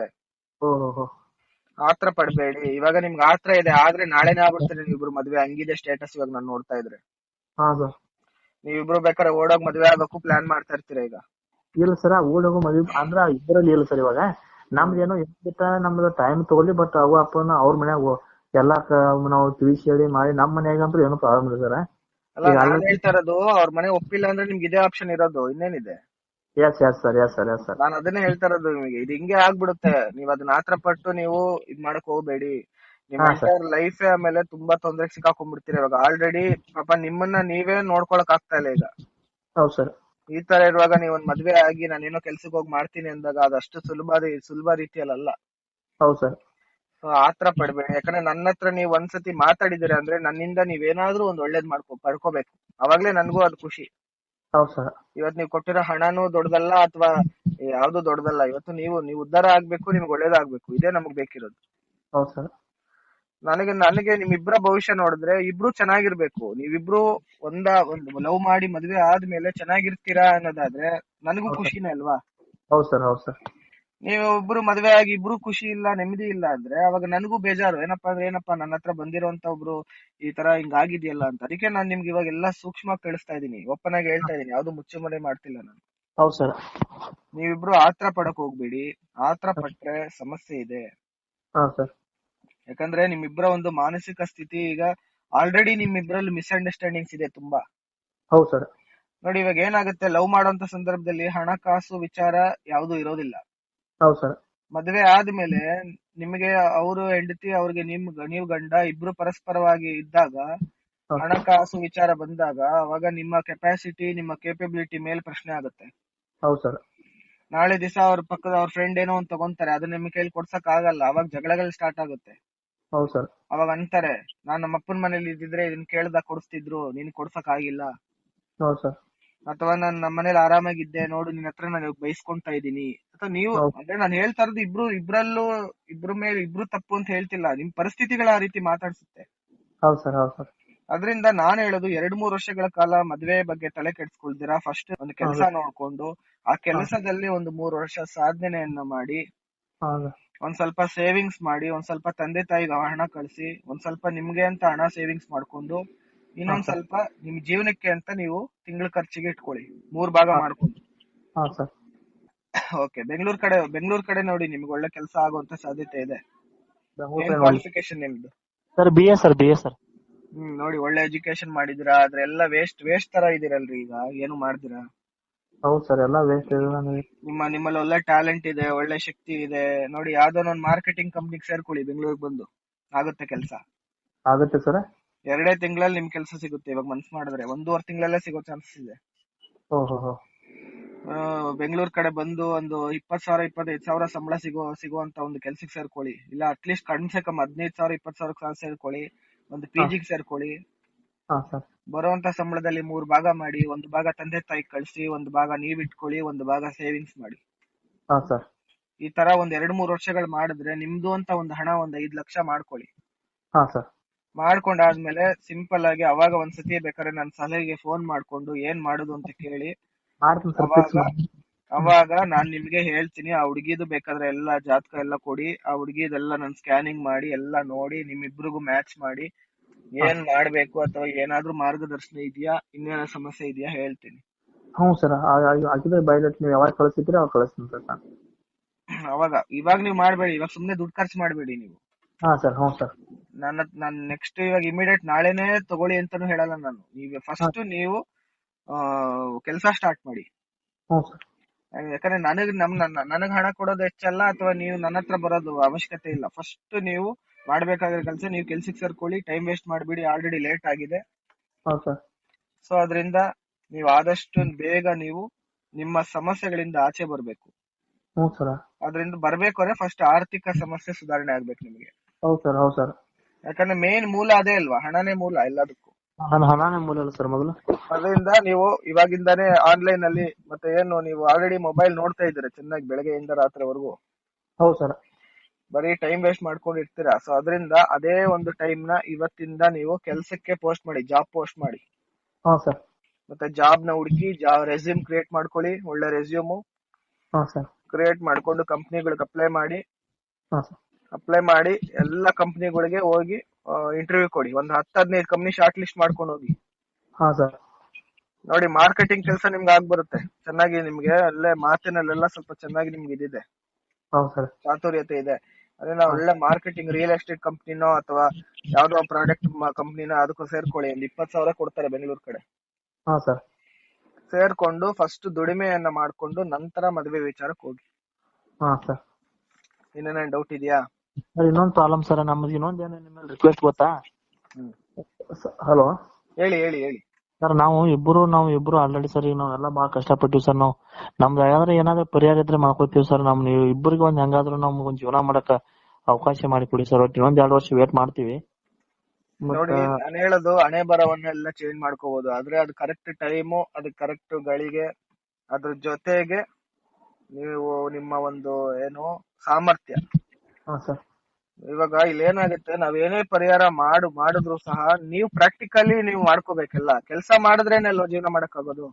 ಆತ್ರ ಪಡ್ಬೇಡಿ. ಇವಾಗ ನಿಮ್ಗೆ ಆತ್ರ ಇದೆ. ಆದ್ರೆ ನಾಳೆನೇ ಆಗ್ಬಿಡ್ತಾರೆ ನೀವಿಬ್ರು ಮದ್ವೆ. ಹಂಗಿದೆ ಸ್ಟೇಟಸ್ ಇವಾಗ ನಾನು ನೋಡ್ತಾ ಇದ್ರೆ. ನೀವಿಬ್ರು ಬೇಕಾದ್ರೆ ಓಡೋಗ್ ಮದ್ವೆ ಆಗೋಕ್ಕೂ ಪ್ಲಾನ್ ಮಾಡ್ತಾ ಇರ್ತೀರಾ ಈಗ? ಇಲ್ಲ ಸರ್ ಓಡೋಗ ಮದ್ವೆ ಅಂದ್ರ ಇಬ್ಬರಲ್ಲಿ ಇಲ್ಲ ಸರ್ ಇವಾಗ. ನಮ್ದೇನೋ ನಮ್ದು ಟೈಮ್ ತಗೊಳ್ಳಿ ಬಟ್ ಅವ ಅಪ್ಪನ ಅವ್ರ ಮನ್ಯಾಗ ಎಲ್ಲಾ ನಾವು ತಿಳಿಸಿ ಹೇಳಿ ಮಾಡಿ ನಮ್ಮ ಮನ್ಯಾಗ ಏನು ಪ್ರಾಬ್ಲಮ್ ಇಲ್ಲ ಸರ್. ಅಲ್ಲ ನಾನ್ ಹೇಳ್ತಾ ಇರೋದು ಅವ್ರ ಮನೆ ಒಪ್ಪಿಲ್ಲ ಅಂದ್ರೆ ನಿಮ್ಗೆ ಇದೇ ಆಪ್ಷನ್ ಇರೋದು ಇನ್ನೇನಿದೆ? Yes yes sir yes sir yes sir ನಾನು ಅದನ್ನೇ ಹೇಳ್ತಾ ಇರೋದು ನಿಮಗೆ ಇದು ಹಿಂಗೆ ಆಗ್ಬಿಡುತ್ತೆ. ನೀವ್ ಅದನ್ನ ಆತ್ರ ಪಟ್ಟು ನೀವು ಇದ್ ಮಾಡಕ್ ಹೋಗ್ಬೇಡಿ. ನಿಮ್ಮ ಲೈಫ್ ಆಮೇಲೆ ತುಂಬಾ ತೊಂದರೆ ಸಿಕ್ಕಾಕೊಂಡ್ಬಿಡ್ತೀರ ಇವಾಗ. ಆಲ್ರೆಡಿ ಪಾಪ ನಿಮ್ಮನ್ನ ನೀವೇ ನೋಡ್ಕೊಳಕ್ ಆಗ್ತಾ ಇಲ್ಲ ಈಗ. ಹೌದು ಸರ್ ಈ ತರ ಇರುವಾಗ ನೀವ್ ಒಂದ್ ಮದ್ವೆ ಆಗಿ ನಾನೇನೋ ಕೆಲ್ಸಕ್ಕೆ ಹೋಗಿ ಮಾಡ್ತೀನಿ ಅಂದಾಗ ಅದಷ್ಟು ಸುಲಭ ಸುಲಭ ರೀತಿಯಲ್ಲಿ ಅಲ್ಲ ಹೌದು ಸರ್ ಆತರ ಪಡ್ಬೇಡಿ. ಯಾಕಂದ್ರೆ ನನ್ನ ಹತ್ರ ನೀವ್ ಒಂದ್ಸತಿ ಮಾತಾಡಿದಿರ ಅಂದ್ರೆ ನನ್ನಿಂದ ನೀವೇನಾದ್ರೂ ಒಂದ್ ಒಳ್ಳೇದ್ ಮಾಡ್ಕೊ ಪಡ್ಕೋಬೇಕು. ಅವಾಗ್ಲೇ ನನ್ಗೂ ಅದು ಖುಷಿ. ಹೌದು ಸರ್. ಇವತ್ ನೀವು ಕೊಟ್ಟಿರೋ ಹಣನೂ ದೊಡ್ಡದಲ್ಲ ಅಥವಾ ಯಾವ್ದು ದೊಡ್ಡದಲ್ಲ. ಇವತ್ತು ನೀವು ನೀವು ಉದ್ಧಾರ ಆಗ್ಬೇಕು ನಿಮ್ಗೆ ಒಳ್ಳೇದಾಗ್ಬೇಕು. ಇದೇ ನಮಗ್ ಬೇಕಿರೋದು. ಹೌದು ಸರ್. ನನಗೆ ನನಗೆ ನಿಮ್ಮಿಬ್ರ ಭವಿಷ್ಯ ನೋಡಿದ್ರೆ ಇಬ್ರು ಚೆನ್ನಾಗಿರ್ಬೇಕು. ನೀವಿಬ್ರು ಒಂದ ಒಂದು ಲವ್ ಮಾಡಿ ಮದ್ವೆ ಆದ್ಮೇಲೆ ಚೆನ್ನಾಗಿರ್ತೀರಾ ಅನ್ನೋದಾದ್ರೆ ನನಗೂ ಖುಷಿನೇ ಅಲ್ವಾ? ಹೌದ್ ಸರ್ ಹೌದ್ ಸರ್. ನೀವು ಇಬ್ರು ಮದ್ವೆ ಆಗಿ ಇಬ್ರು ಖುಷಿ ಇಲ್ಲ ನೆಮ್ಮದಿ ಇಲ್ಲ ಅಂದ್ರೆ ಅವಾಗ ನನಗೂ ಬೇಜಾರು. ಏನಪ್ಪಾ ಅಂದ್ರೆ ಏನಪ್ಪಾ ನನ್ನ ಹತ್ರ ಬಂದಿರೋಂತ ಒಬ್ರು ಈ ತರ ಹಿಂಗ್ ಆಗಿದ್ಯಲ್ಲ ಅಂತ. ಅದಕ್ಕೆ ನಾನ್ ನಿಮ್ಗೆ ಇವಾಗ ಎಲ್ಲಾ ಸೂಕ್ಷ್ಮವಾಗಿ ಕಳಿಸ್ತಾ ಇದೀನಿ ಓಪನ್ ಆಗಿ ಹೇಳ್ತಾ ಇದೀನಿ ಯಾವ್ದು ಮುಚ್ಚುಮರೆ ಮಾಡ್ತಿಲ್ಲ ನಾನು. ಹೌದು ಸರ್. ನೀವಿಬ್ರು ಆತ್ರ ಪಡಕ್ ಹೋಗ್ಬೇಡಿ. ಆತ್ರ ಪಟ್ರೆ ಸಮಸ್ಯೆ ಇದೆ. ಹಾ ಸರ್. ಯಾಕಂದ್ರೆ ನಿಮ್ಮಿಬ್ಬರ ಒಂದು ಮಾನಸಿಕ ಸ್ಥಿತಿ ಈಗ ಆಲ್ರೆಡಿ ನಿಮ್ಮಿಬ್ರಲ್ಲಿ ಮಿಸ್ಅಂಡರ್ಸ್ಟ್ಯಾಂಡಿಂಗ್ಸ್ ಇದೆ ತುಂಬಾ. ಹೌದು ಸರ್. ನೋಡಿ ಇವಾಗ ಏನಾಗುತ್ತೆ? ಲವ್ ಮಾಡೋಂತ ಸಂದರ್ಭದಲ್ಲಿ ಹಣಕಾಸು ವಿಚಾರ ಯಾವ್ದು ಇರೋದಿಲ್ಲ. ಹೌದು ಸರ್ ಮದ್ವೆ ಆದ್ಮೇಲೆ ನಿಮಗೆ ಅವರು ಹೆಂಡತಿ ಅವ್ರಿಗೆ ನಿಮ್ ನೀವು ಗಂಡ ಇಬ್ರು ಪರಸ್ಪರವಾಗಿ ಇದ್ದಾಗ ಹಣಕಾಸು ವಿಚಾರ ಬಂದಾಗ ಅವಾಗ ನಿಮ್ಮ ಕೆಪಾಸಿಟಿ ನಿಮ್ಮ ಕೇಪಬಿಲಿಟಿ ಮೇಲೆ ಪ್ರಶ್ನೆ ಆಗುತ್ತೆ. ಹೌದು ಸರ್ ನಾಳೆ ದಿವಸ ಅವ್ರ ಪಕ್ಕದ ಅವ್ರ ಫ್ರೆಂಡ್ ಏನೋ ಒಂದ್ ತಗೊಂತಾರೆ ಅದನ್ನ ನಿಮ್ ಕೈಲಿ ಕೊಡ್ಸಕ್ ಆಗಲ್ಲ. ಅವಾಗ ಜಗಳಗಳು ಸ್ಟಾರ್ಟ್ ಆಗುತ್ತೆ. ಹೌದು ಸರ್ ಅವಾಗ ಅಂತಾರೆ ನಾನ್ ನಮ್ಮ ಅಪ್ಪನ ಮನೇಲಿ ಇದ್ದಿದ್ರೆ ಇದನ್ನ ಕೇಳ್ದಾಗ ಕೊಡಿಸ್ತಿದ್ರು ನೀನ್ ಕೊಡ್ಸಕ್ ಆಗಿಲ್ಲ. ಹೌದು ಸರ್ ಅಥವಾ ನಾನ್ ನಮ್ಮ ಮನೇಲಿ ಆರಾಮಾಗಿದ್ದೆ ನೋಡು ನಿನ್ ಹತ್ರ ನಾನು ಬೈಸ್ಕೊಂತ ಇದೀನಿ ಅಥವಾ ನೀವು ಅಂದ್ರೆ ನಾನು ಹೇಳ್ತಾ ಇರೋದು ಇಬ್ರು ಇಬ್ರಲ್ಲೂ ಇಬ್ರ ಮೇಲೆ ಇಬ್ರು ತಪ್ಪು ಅಂತ ಹೇಳ್ತಿಲ್ಲ. ನಿಮ್ ಪರಿಸ್ಥಿತಿಗಳ ಆ ರೀತಿ ಮಾತಾಡ್ಸುತ್ತೆ. ಹೌದು ಸರ್ ಹೌದು ಸರ್. ಅದರಿಂದ ನಾನ್ ಹೇಳೋದು ಎರಡ್ ಮೂರ್ ವರ್ಷಗಳ ಕಾಲ ಮದ್ವೆ ಬಗ್ಗೆ ತಲೆ ಕೆಡ್ಸ್ಕೊಳ್ದಿರಾ ಫಸ್ಟ್ ಒಂದು ಕೆಲಸ ನೋಡ್ಕೊಂಡು ಆ ಕೆಲಸದಲ್ಲಿ ಒಂದು ಮೂರ್ ವರ್ಷ ಸಾಧನೆಯನ್ನ ಮಾಡಿ ಒಂದ್ ಸ್ವಲ್ಪ ಸೇವಿಂಗ್ಸ್ ಮಾಡಿ ಒಂದ್ ಸ್ವಲ್ಪ ತಂದೆ ತಾಯಿಗೆ ಹಣ ಕಳಿಸಿ ಒಂದ್ ಸ್ವಲ್ಪ ನಿಮ್ಗೆ ಅಂತ ಹಣ ಸೇವಿಂಗ್ಸ್ ಮಾಡ್ಕೊಂಡು ಇನ್ನೊಂದ್ ಸ್ವಲ್ಪ ನಿಮ್ ಜೀವನಕ್ಕೆ ಅಂತ ನೀವು ತಿಂಗಳ ಖರ್ಚಿಗೆ ಇಟ್ಕೊಳ್ಳಿ. ಮೂರ್ ಭಾಗ ಮಾಡ್ಕೊಂಡು. ಹಾ ಸರ್. ಓಕೆ ಬೆಂಗಳೂರ್ ಕಡೆ ಬೆಂಗಳೂರ್ ಕಡೆ ನೋಡಿ ನಿಮ್ಗೆ ಒಳ್ಳೆ ಕೆಲಸ ಆಗುವಂತ ಸಾಧ್ಯತೆ ಇದೆ. ಕ್ವಾಲಿಫಿಕೇಶನ್ ನಿಮ್ದು? Sir B A sir B A sir. Hmm ನೋಡಿ ಒಳ್ಳೆ ಎಜುಕೇಶನ್ ಮಾಡಿದಿರಾ ಆದ್ರೆ ಎಲ್ಲ ವೇಸ್ಟ್ ವೇಸ್ಟ್ ತರ ಇದೀರಲ್ರಿ ಈಗ ಏನು ಮಾಡ್ದಿರಾ ಹೌದು ಸರ್ ಎಲ್ಲ ವೇಸ್ಟ್ ನಿಮ್ಮ ನಿಮ್ಮಲ್ಲಿ ಒಳ್ಳೆ ಟ್ಯಾಲೆಂಟ್ ಇದೆ ಒಳ್ಳೆ ಶಕ್ತಿ ಇದೆ. ನೋಡಿ ಯಾವ್ದೋ ಒಂದು ಮಾರ್ಕೆಟಿಂಗ್ ಕಂಪ್ನಿಗೆ ಸೇರ್ಕೊಳ್ಳಿ ಬೆಂಗಳೂರಿಗೆ ಬಂದು. ಆಗುತ್ತೆ ಕೆಲಸ. ಆಗುತ್ತೆ ಸರ್. ಎರಡೇ ತಿಂಗಳಲ್ಲಿ ನಿಮ್ ಕೆಲಸ ಸಿಗುತ್ತೆ ಇವಾಗ ಮನ್ಸ್ ಮಾಡಿದ್ರೆ. ಒಂದೂವರೆ ತಿಂಗಳಲ್ಲೇ ಸಿಗೋ ಚಾನ್ಸಸ್ ಇದೆ. ಬೆಂಗಳೂರ್ ಕಡೆ ಬಂದು ಒಂದು ಇಪ್ಪತ್ ಸಾವಿರ ಇಪ್ಪತ್ತೈದು ಸಾವಿರ ಸಂಬಳ ಸಿಗೋ ಸಿಗುವಂತ ಒಂದು ಕೆಲ್ಸಕ್ಕೆ ಸೇರ್ಕೊಳ್ಳಿ. ಇಲ್ಲ ಅಟ್ಲೀಸ್ಟ್ ಕಡಿಮೆ ಕಮ್ ಹದಿನೈದು ಸಾವಿರ ಇಪ್ಪತ್ ಸಾವಿರ ಸೇರ್ಕೊಳ್ಳಿ. ಒಂದು ಪಿ ಜಿಗೆ ಸೇರ್ಕೊಳ್ಳಿ. ಬರುವಂತ ಸಂಬಳದಲ್ಲಿ ಮೂರ್ ಭಾಗ ಮಾಡಿ ಒಂದು ಭಾಗ ತಂದೆ ತಾಯಿ ಕಳ್ಸಿ ಒಂದು ಭಾಗ ನೀವ್ ಇಟ್ಕೊಳ್ಳಿ ಒಂದು ಭಾಗ ಸೇವಿಂಗ್ಸ್ ಮಾಡಿ. ಈ ತರ ಒಂದ್ ಎರಡ್ ಮೂರ್ ವರ್ಷಗಳು ಮಾಡಿದ್ರೆ ನಿಮ್ದು ಅಂತ ಒಂದು ಹಣ ಒಂದ್ ಐದ್ ಲಕ್ಷ ಮಾಡ್ಕೊಳ್ಳಿ. ಮಾಡ್ಕೊಂಡಾದ್ಮೇಲೆ ಸಿಂಪಲ್ ಆಗಿ ಅವಾಗ ಒಂದ್ಸತಿ ಬೇಕಾದ್ರೆ ನನ್ ಸಲಹೆಗೆ ಫೋನ್ ಮಾಡ್ಕೊಂಡು ಏನ್ ಮಾಡುದು ಅಂತ ಕೇಳಿ. ಅವಾಗ ಅವಾಗ ನಾನ್ ನಿಮ್ಗೆ ಹೇಳ್ತೀನಿ ಆ ಹುಡ್ಗಿದು ಬೇಕಾದ್ರೆ ಎಲ್ಲಾ ಜಾತಕ ಎಲ್ಲ ಕೊಡಿ ಆ ಹುಡುಗಿದೆಲ್ಲ ನನ್ ಸ್ಕ್ಯಾನಿಂಗ್ ಮಾಡಿ ಎಲ್ಲಾ ನೋಡಿ ನಿಮ್ಮಿಬ್ರಿಗೂ ಮ್ಯಾಚ್ ಮಾಡಿ ಏನ್ ಮಾಡ್ಬೇಕು ಅಥವಾ ಏನಾದ್ರೂ ಮಾರ್ಗದರ್ಶನ ಇದೆಯಾ ಇನ್ನೇನ ಸಮಸ್ಯೆ ಇದೆಯಾ ಹೇಳ್ತೀನಿ. ಹ್ಞೂ ಸರ್ ಹಾಗಿದ್ರೆ ಬಯೋಡೇಟ್ ನೀವು ಯಾವಾಗ ಕಳಿಸಿದ್ರೆ ಅವಾಗ ಕಳಿಸ್ತೀನಿ ಸರ್ ನಾನು. ಅವಾಗ ಇವಾಗ ನೀವು ಮಾಡ್ಬೇಡಿ ಇವಾಗ ಸುಮ್ನೆ ದುಡ್ಡು ಖರ್ಚು ಮಾಡ್ಬೇಡಿ ನೀವು. ಹಾ ಸರ್ ಹ್ಞೂ ಸರ್. ನನ್ನ ನಾನು ನೆಕ್ಸ್ಟ್ ಇವಾಗ ಇಮಿಡಿಯೇಟ್ ನಾಳೆನೆ ತಗೊಳ್ಳಿ ಅಂತಾನು ಹೇಳಲ್ಲ ನಾನು. ನೀವು ಫಸ್ಟ್ ನೀವು ಆ ಕೆಲಸ ಸ್ಟಾರ್ಟ್ ಮಾಡಿ. ಯಾಕಂದ್ರೆ ನನಗ್ ನಮ್ ನನಗ್ ಹಣ ಕೊಡೋದು ಹೆಚ್ಚಲ್ಲ ಅಥವಾ ನೀವು ನನ್ನ ಹತ್ರ ಬರೋದು ಅವಶ್ಯಕತೆ ಇಲ್ಲ. ಫಸ್ಟ್ ನೀವು ಮಾಡ್ಬೇಕಾಗಿರೋ ಕೆಲಸ ನೀವು ಕೆಲ್ಸಕ್ಕೆ ಸೇರ್ಕೊಳ್ಳಿ ಟೈಮ್ ವೇಸ್ಟ್ ಮಾಡ್ಬಿಡಿ ಆಲ್ರೆಡಿ ಲೇಟ್ ಆಗಿದೆ. ಹೌದು ಸರ್. ಸೊ ಅದರಿಂದ ನೀವು ಆದಷ್ಟು ಬೇಗ ನೀವು ನಿಮ್ಮ ಸಮಸ್ಯೆಗಳಿಂದ ಆಚೆ ಬರ್ಬೇಕು. ಹೌದು ಸರ್. ಅದರಿಂದ ಬರ್ಬೇಕು ಅಂದ್ರೆ ಫಸ್ಟ್ ಆರ್ಥಿಕ ಸಮಸ್ಯೆ ಸುಧಾರಣೆ ಆಗ್ಬೇಕು ನಿಮಗೆ. ಹೌದು ಸರ್ ಹೌದು ಸರ್. ಯಾಕಂದ್ರೆ ಮೇನ್ ಮೂಲ ಅದೇ ಅಲ್ವಾ? ಹಣನೇ ಮೂಲ ಎಲ್ಲದಕ್ಕೂ. ಹಣ ಹಣನೇ ಮೂಲ ಅಲ್ಲ ಸರ್ ಮೊದಲು? ಅದರಿಂದ ನೀವು ಇವಾಗಿಂದಾನೇ ಆನ್ಲೈನ್ ಅಲ್ಲಿ ಮತ್ತೆ ಏನು ನೀವು ಆಲ್ರೆಡಿ ಮೊಬೈಲ್ ನೋಡ್ತಾ ಇದ್ದೀರ ಚೆನ್ನಾಗಿ ಬೆಳಗ್ಗೆಯಿಂದ ರಾತ್ರಿವರೆಗೂ? ಹೌದು ಸರ್. ಬರೀ ಟೈಮ್ ವೇಸ್ಟ್ ಮಾಡ್ಕೊಂಡು ಇರ್ತೀರಾ? ಸೊ ಅದರಿಂದ ಅದೇ ಒಂದು ಟೈಮ್ನ ಇವತ್ತಿಂದ ನೀವು ಕೆಲಸಕ್ಕೆ ಪೋಸ್ಟ್ ಮಾಡಿ ಜಾಬ್ ಪೋಸ್ಟ್ ಮಾಡಿ. ಹಾಂ ಸರ್. ಮತ್ತೆ ಜಾಬ್ನ ಹುಡುಕಿ ಜಾಬ್ ರೆಸ್ಯೂಮ್ ಕ್ರಿಯೇಟ್ ಮಾಡ್ಕೊಳ್ಳಿ ಒಳ್ಳೆ ರೆಸ್ಯೂಮ್ ಹಾಂ ಸರ್. ಕ್ರಿಯೇಟ್ ಮಾಡ್ಕೊಂಡು ಕಂಪ್ನಿಗಳಿಗೆ ಅಪ್ಲೈ ಮಾಡಿ. ಹಾಂ ಸರ್. ಅಪ್ಲೈ ಮಾಡಿ ಎಲ್ಲ ಕಂಪ್ನಿಗಳಿಗೆ ಹೋಗಿ ಇಂಟರ್ವ್ಯೂ ಕೊಡಿ. ಒಂದು ಹತ್ತು ಹದಿನೈದು ಕಂಪ್ನಿ ಶಾರ್ಟ್ ಲಿಸ್ಟ್ ಮಾಡ್ಕೊಂಡು ಹೋಗಿ. ಹಾ ಸರ್ ನೋಡಿ ಮಾರ್ಕೆಟಿಂಗ್ ಕೆಲಸ ನಿಮ್ಗೆ ಆಗ್ಬರುತ್ತೆ ಚೆನ್ನಾಗಿ ನಿಮ್ಗೆ ಅಲ್ಲೇ ಮಾತಿನಲ್ಲೆಲ್ಲ ಸ್ವಲ್ಪ ಚೆನ್ನಾಗಿ ನಿಮ್ಗೆ ಇದಿದೆ. ಹೌದು ಸರ್ ಚಾತುರ್ಯತೆ ಇದೆ. ಅದೇ ನಾವು ಒಳ್ಳೆ ಮಾರ್ಕೆಟಿಂಗ್ ರಿಯಲ್ ಎಸ್ಟೇಟ್ ಕಂಪ್ನಿನೋ ಅಥವಾ ಯಾವ್ದೋ ಪ್ರಾಡಕ್ಟ್ ಕಂಪ್ನಿನೋ ಅದಕ್ಕೂ ಸೇರ್ಕೊಳ್ಳಿ. ಒಂದು ಇಪ್ಪತ್ತು ಸಾವಿರ ಕೊಡ್ತಾರೆ ಬೆಂಗಳೂರು ಕಡೆ. ಹಾ ಸರ್ ಸೇರ್ಕೊಂಡು ಫಸ್ಟ್ ದುಡಿಮೆಯನ್ನ ಮಾಡ್ಕೊಂಡು ನಂತರ ಮದುವೆ ವಿಚಾರಕ್ಕೆ ಹೋಗಿ. ಹಾ ಸರ್ ಇನ್ನೇನೇನ್ ಡೌಟ್ ಇದೆಯಾ? ಸರ್ ಇನ್ನೊಂದು ಪ್ರಾಬ್ಲಮ್ ಸರ್ ನಮ್ದು ಇನ್ನೊಂದು ಏನು ನಿಮ್ಮಲ್ಲಿ ರಿಕ್ವೆಸ್ಟ್ ಗೊತ್ತಾ? ಹಲೋ? ಹೇಳಿ ಹೇಳಿ ಹೇಳಿ. ಸರ್ ನಾವು ಇಬ್ರು ನಾವು ಇಬ್ರು ಆಲ್ರೆಡಿ ಸರ್ ಈಗ ನಾವೆಲ್ಲ ಭಾಳ ಕಷ್ಟಪಟ್ಟಿವಿ ಸರ್ ನಾವು. ನಮ್ದು ಯಾವ್ದಾರ ಏನಾದ್ರೂ ಪರಿಹಾರ ಇದ್ರೆ ಮಾಡ್ಕೊತೀವಿ ಸರ್ ನಮ್ ನೀವು ಇಬ್ಬರಿಗೆ ಒಂದ್ ಹೆಂಗಾದ್ರು ನಮ್ಗೆ ಒಂದ್ ಜೀವನ ಮಾಡಕ ಅವಕಾಶ ಮಾಡಿ ಕೊಡಿ ಸರ್ ಒಟ್ಟು ಇನ್ನೊಂದ್ ಎರಡು ವರ್ಷ ವೇಟ್ ಮಾಡ್ತೀವಿ. ನೋಡಿ ನಾನು ಹೇಳೋದು ಹಣೆ ಬರವನ್ನೆಲ್ಲ ಚೇಂಜ್ ಮಾಡ್ಕೋಬಹುದು ಆದ್ರೆ ಅದು ಕರೆಕ್ಟ್ ಟೈಮು ಅದು ಕರೆಕ್ಟ್ ಗಳಿಗೆ ಅದ್ರ ಜೊತೆಗೆ ನೀವು ನಿಮ್ಮ ಒಂದು ಏನು ಸಾಮರ್ಥ್ಯ. ಹಾ ಸರ್ ಇವಾಗ ಇಲ್ಲಿ ಏನಾಗುತ್ತೆ ನಾವ್ ಏನೇ ಪರಿಹಾರ ಮಾಡು ಮಾಡಿದ್ರು ಸಹ ನೀವು ಪ್ರಾಕ್ಟಿಕಲಿ ನೀವು ಮಾಡ್ಕೋಬೇಕಲ್ಲ. ಕೆಲಸ ಅಲ್ವಾ ಜೀವನ ಮಾಡಕ್ಕಾಗೋದು?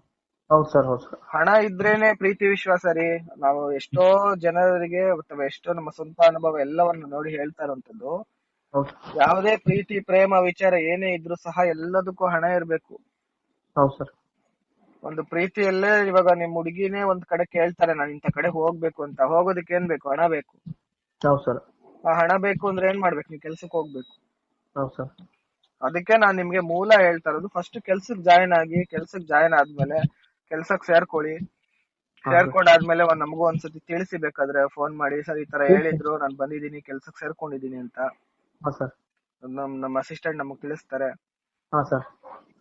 ಹೌದು ಸರ್ ಹೌದು ಸರ್ ಹಣ ಇದ್ರೇನೆ ಪ್ರೀತಿ ವಿಶ್ವಾಸ ರೀ. ನಾವು ಎಷ್ಟೋ ಜನರಿಗೆ ಅಥವಾ ಎಷ್ಟೋ ನಮ್ಮ ಸ್ವಂತ ಅನುಭವ ಎಲ್ಲವನ್ನು ನೋಡಿ ಹೇಳ್ತಾ ಇರುವಂತದ್ದು ಹೌದು ಯಾವುದೇ ಪ್ರೀತಿ ಪ್ರೇಮ ವಿಚಾರ ಏನೇ ಇದ್ರೂ ಸಹ ಎಲ್ಲದಕ್ಕೂ ಹಣ ಇರ್ಬೇಕು. ಹೌದು ಸರ್ ಒಂದು ಪ್ರೀತಿಯಲ್ಲೇ ಇವಾಗ ನಿಮ್ ಹುಡುಗಿನೇ ಒಂದ್ ಕಡೆ ಕೇಳ್ತಾರೆ ನಾನು ಇಂಥ ಕಡೆ ಹೋಗ್ಬೇಕು ಅಂತ. ಹೋಗೋದಕ್ಕೆ ಏನ್ ಬೇಕು? ಹಣ ಬೇಕು. ಹೌದು ಸರ್ ಆ ಹಣ ಬೇಕು ಅಂದ್ರೆ ಏನ್ ಮಾಡ್ಬೇಕು? ನೀವು ಕೆಲ್ಸಕ್ಕೆ ಹೋಗ್ಬೇಕು. ಹೌದು ಸರ್ ಅದಕ್ಕೆ ನಾನ್ ನಿಮ್ಗೆ ಮೂಲ ಹೇಳ್ತಾ ಇರೋದು ಫಸ್ಟ್ ಕೆಲ್ಸಕ್ ಜಾಯಿನ್ ಆಗಿ ಕೆಲ್ಸಕ್ ಜಾಯಿನ್ ಆದ್ಮೇಲೆ ಕೆಲ್ಸಕ್ ಸೇರ್ಕೊಳ್ಳಿ. ಸೇರ್ಕೊಂಡಾದ್ಮೇಲೆ ಒಂದ್ ನಮಗೂ ಒಂದ್ಸತಿ ತಿಳಿಸಿ ಬೇಕಾದ್ರೆ ಫೋನ್ ಮಾಡಿ ಸರ್ ಈ ತರ ಹೇಳಿದ್ರು ನಾನ್ ಬಂದಿದೀನಿ ಕೆಲ್ಸಕ್ ಸೇರ್ಕೊಂಡಿದೀನಿ ಅಂತ. ಹಾ ಸರ್ ನಮ್ ನಮ್ಮ ಅಸಿಸ್ಟೆಂಟ್ ನಮಗ್ ತಿಳಿಸ್ತಾರೆ. ಹಾ ಸರ್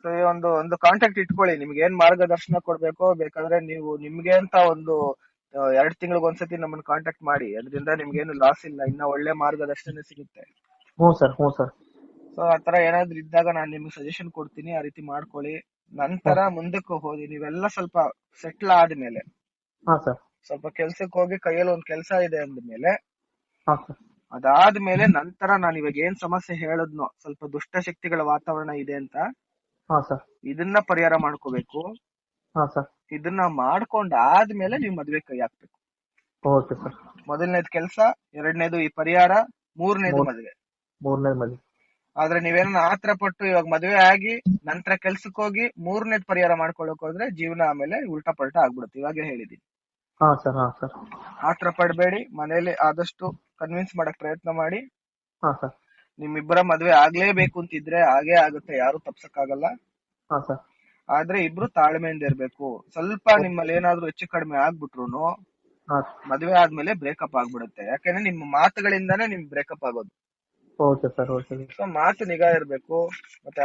ಸೊ ಈ ಒಂದು ಒಂದು ಕಾಂಟ್ಯಾಕ್ಟ್ ಇಟ್ಕೊಳ್ಳಿ. ನಿಮ್ಗೆ ಏನ್ ಮಾರ್ಗದರ್ಶನ ಕೊಡ್ಬೇಕೋ ಬೇಕಾದ್ರೆ ನೀವು ನಿಮ್ಗೆ ಅಂತ ಒಂದು ಎರಡ್ ತಿಂಗಳಿಗೆ ಒಂದ್ಸತಿ ನಮ್ಮನ್ನ ಕಾಂಟ್ಯಾಕ್ಟ್ ಮಾಡಿ. ಅದರಿಂದ ನಿಮ್ಗೇನು ಲಾಸ್ ಇಲ್ಲ. ಇನ್ನ ಒಳ್ಳೆ ಮಾರ್ಗದರ್ಶನ ಸಿಗುತ್ತೆ. ಹ್ಞೂ ಸರ್ ಹ್ಞೂ ಸರ್. ಸೊ ಆತರ ಏನಾದ್ರು ಇದ್ದಾಗ ನಾನು ನಿಮ್ಗೆ ಸಜೆಷನ್ ಕೊಡ್ತೀನಿ. ಆ ರೀತಿ ಮಾಡ್ಕೊಳ್ಳಿ. ನಂತರ ಮುಂದಕ್ಕೆ ಹೋಗಿ. ನೀವೆಲ್ಲ ಸ್ವಲ್ಪ ಸೆಟ್ಲ್ ಆದ್ಮೇಲೆ. ಹಾ ಸರ್. ಸ್ವಲ್ಪ ಕೆಲ್ಸಕ್ಕೆ ಹೋಗಿ ಕೈಯಲ್ಲಿ ಒಂದ್ ಕೆಲ್ಸ ಇದೆ ಅಂದ್ಮೇಲೆ. ಹಾ ಸರ್. ಅದಾದ್ಮೇಲೆ ನಂತರ ನಾನು ಇವಾಗ ಏನ್ ಸಮಸ್ಯೆ ಹೇಳದ್ನೋ ಸ್ವಲ್ಪ ದುಷ್ಟ ಶಕ್ತಿಗಳ ವಾತಾವರಣ ಇದೆ ಅಂತ. ಹಾ ಸರ್. ಇದನ್ನ ಪರಿಹಾರ ಮಾಡ್ಕೋಬೇಕು. ಹಾ ಸರ್. ಇದನ್ನ ಮಾಡ್ಕೊಂಡ್ ಆದ್ಮೇಲೆ ನೀವು ಮದ್ವೆ ಕೈ ಹಾಕ್ಬೇಕು. Okay sir. ಮೊದಲನೇದು ಕೆಲ್ಸ ಎರಡನೇದು ಈ ಪರಿಹಾರ ಮೂರನೇದು ಮೂರ್- ಮದ್ವೆ. ಮೂರನೇದು ಮದ್ವೆ. ಆದ್ರೆ ನೀವೇನ ಆತರ ಪಟ್ಟು ಇವಾಗ ಮದ್ವೆ ಆಗಿ ನಂತರ ಕೆಲ್ಸಕ್ಕೆ ಹೋಗಿ ಮೂರನೇದ್ ಪರಿಹಾರ ಮಾಡ್ಕೊಳಕ್ ಹೋದ್ರೆ ಜೀವನ ಆಮೇಲೆ ಉಲ್ಟಾ ಪಲ್ಟಾ ಆಗ್ಬಿಡುತ್ತೆ. ಇವಾಗೇ ಹೇಳಿದೀನಿ ಹಾ ಸರ್ ಹಾ ಸರ್. ಆತರ ಪಡ್ಬೇಡಿ ಮನೇಲಿ ಆದಷ್ಟು ಕನ್ವಿನ್ಸ್ ಮಾಡಕ್ ಪ್ರಯತ್ನ ಮಾಡಿ. ಹಾ ಸರ್. ನಿಮ್ಮಿಬ್ಬರ ಮದ್ವೆ ಆಗ್ಲೇಬೇಕು ಅಂತಿದ್ರೆ ಹಾಗೆ ಆಗುತ್ತೆ. ಯಾರು ತಪ್ಸಕ್ ಆಗಲ್ಲ ಹಾ ಸರ್. ಆದ್ರೆ ಇಬ್ರು ತಾಳ್ಮೆಯಿಂದ ಇರ್ಬೇಕು. ಸ್ವಲ್ಪ ನಿಮ್ಮಲ್ಲಿ ಏನಾದ್ರು ಹೆಚ್ಚು ಕಡಿಮೆ ಆಗ್ಬಿಟ್ರುನು ಮದುವೆ ಆದ್ಮೇಲೆ ಬ್ರೇಕಪ್ ಆಗ್ಬಿಡುತ್ತೆ. ಯಾಕಂದ್ರೆ ನಿಮ್ಮ ಮಾತುಗಳಿಂದಾನೇ ನಿಮ್ ಬ್ರೇಕಪ್ ಆಗೋದು. ಓಕೆ ಸರ್ ಓಕೆ ಸೊ ಮಾತು ನಿಗಾ ಇರ್ಬೇಕು. ಮತ್ತೆ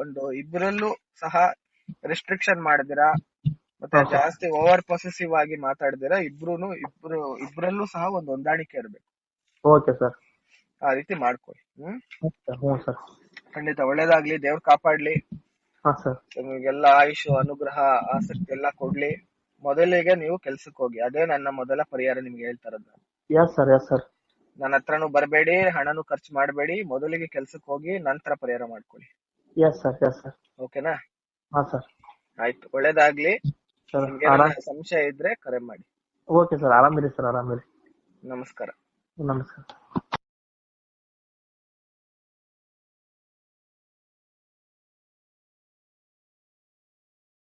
ಒಂದು ಇಬ್ಬರಲ್ಲೂ ಸಹ ರೆಸ್ಟ್ರಿಕ್ಷನ್ ಮಾಡಿದಿರಾ? ಮತ್ತೆ ಜಾಸ್ತಿ ಓವರ್ ಪೊಸೆಸಿವ್ ಆಗಿ ಮಾತಾಡಿದಿರಾ? ಇಬ್ರು ಇಬ್ರು ಇಬ್ರಲ್ಲೂ ಸಹ ಒಂದು ಹೊಂದಾಣಿಕೆ ಇರ್ಬೇಕು. ಓಕೆ ಸರ್ ಆ ರೀತಿ ಮಾಡ್ಕೊಳ್ಳಿ. ಹ್ಮ್? ಖಂಡಿತ ಒಳ್ಳೇದಾಗ್ಲಿ. ದೇವ್ರ ಕಾಪಾಡ್ಲಿ. ನಿಮಗೆಲ್ಲ ಆಯುಷ್ಯ ಅನುಗ್ರಹ ಆಸಕ್ತಿ ಎಲ್ಲ ಕೊಡ್ಲಿ. ಮೊದಲಿಗೆ ನೀವು ಕೆಲ್ಸಕ್ಕೆ ಹೋಗಿ. ಅದೇ ನನ್ನ ಮೊದಲ ಪರಿಹಾರ ನಿಮ್ಗೆ ಹೇಳ್ತಾ ಇರೋದು. ನಾನು. ಎಸ್ ಸರ್ ಎಸ್ ಸರ್ ನನ್ನ ಹತ್ರನು ಬರಬೇಡಿ ಹಣನು ಖರ್ಚು ಮಾಡಬೇಡಿ. ಮೊದಲಿಗೆ ಕೆಲ್ಸಕ್ಕೆ ಹೋಗಿ ನಂತರ ಪರಿಹಾರ ಮಾಡ್ಕೊಳ್ಳಿ. ಎಸ್ ಸರ್ ಎಸ್ ಸರ್ ಓಕೆನಾ? ಹಾ ಸರ್ ಆಯ್ತು. ಒಳ್ಳೇದಾಗ್ಲಿ. ಸರ್ ನಿಮ್ಗೆ ಆರಾಮ್ ಸಂಶಯ ಇದ್ರೆ ಕರೆ ಮಾಡಿ. ಓಕೆ ಸರ್ ಆರಾಮಿರಿ ಸರ್ ಆರಾಮಿರಿ. ನಮಸ್ಕಾರ. ನಮಸ್ಕಾರ.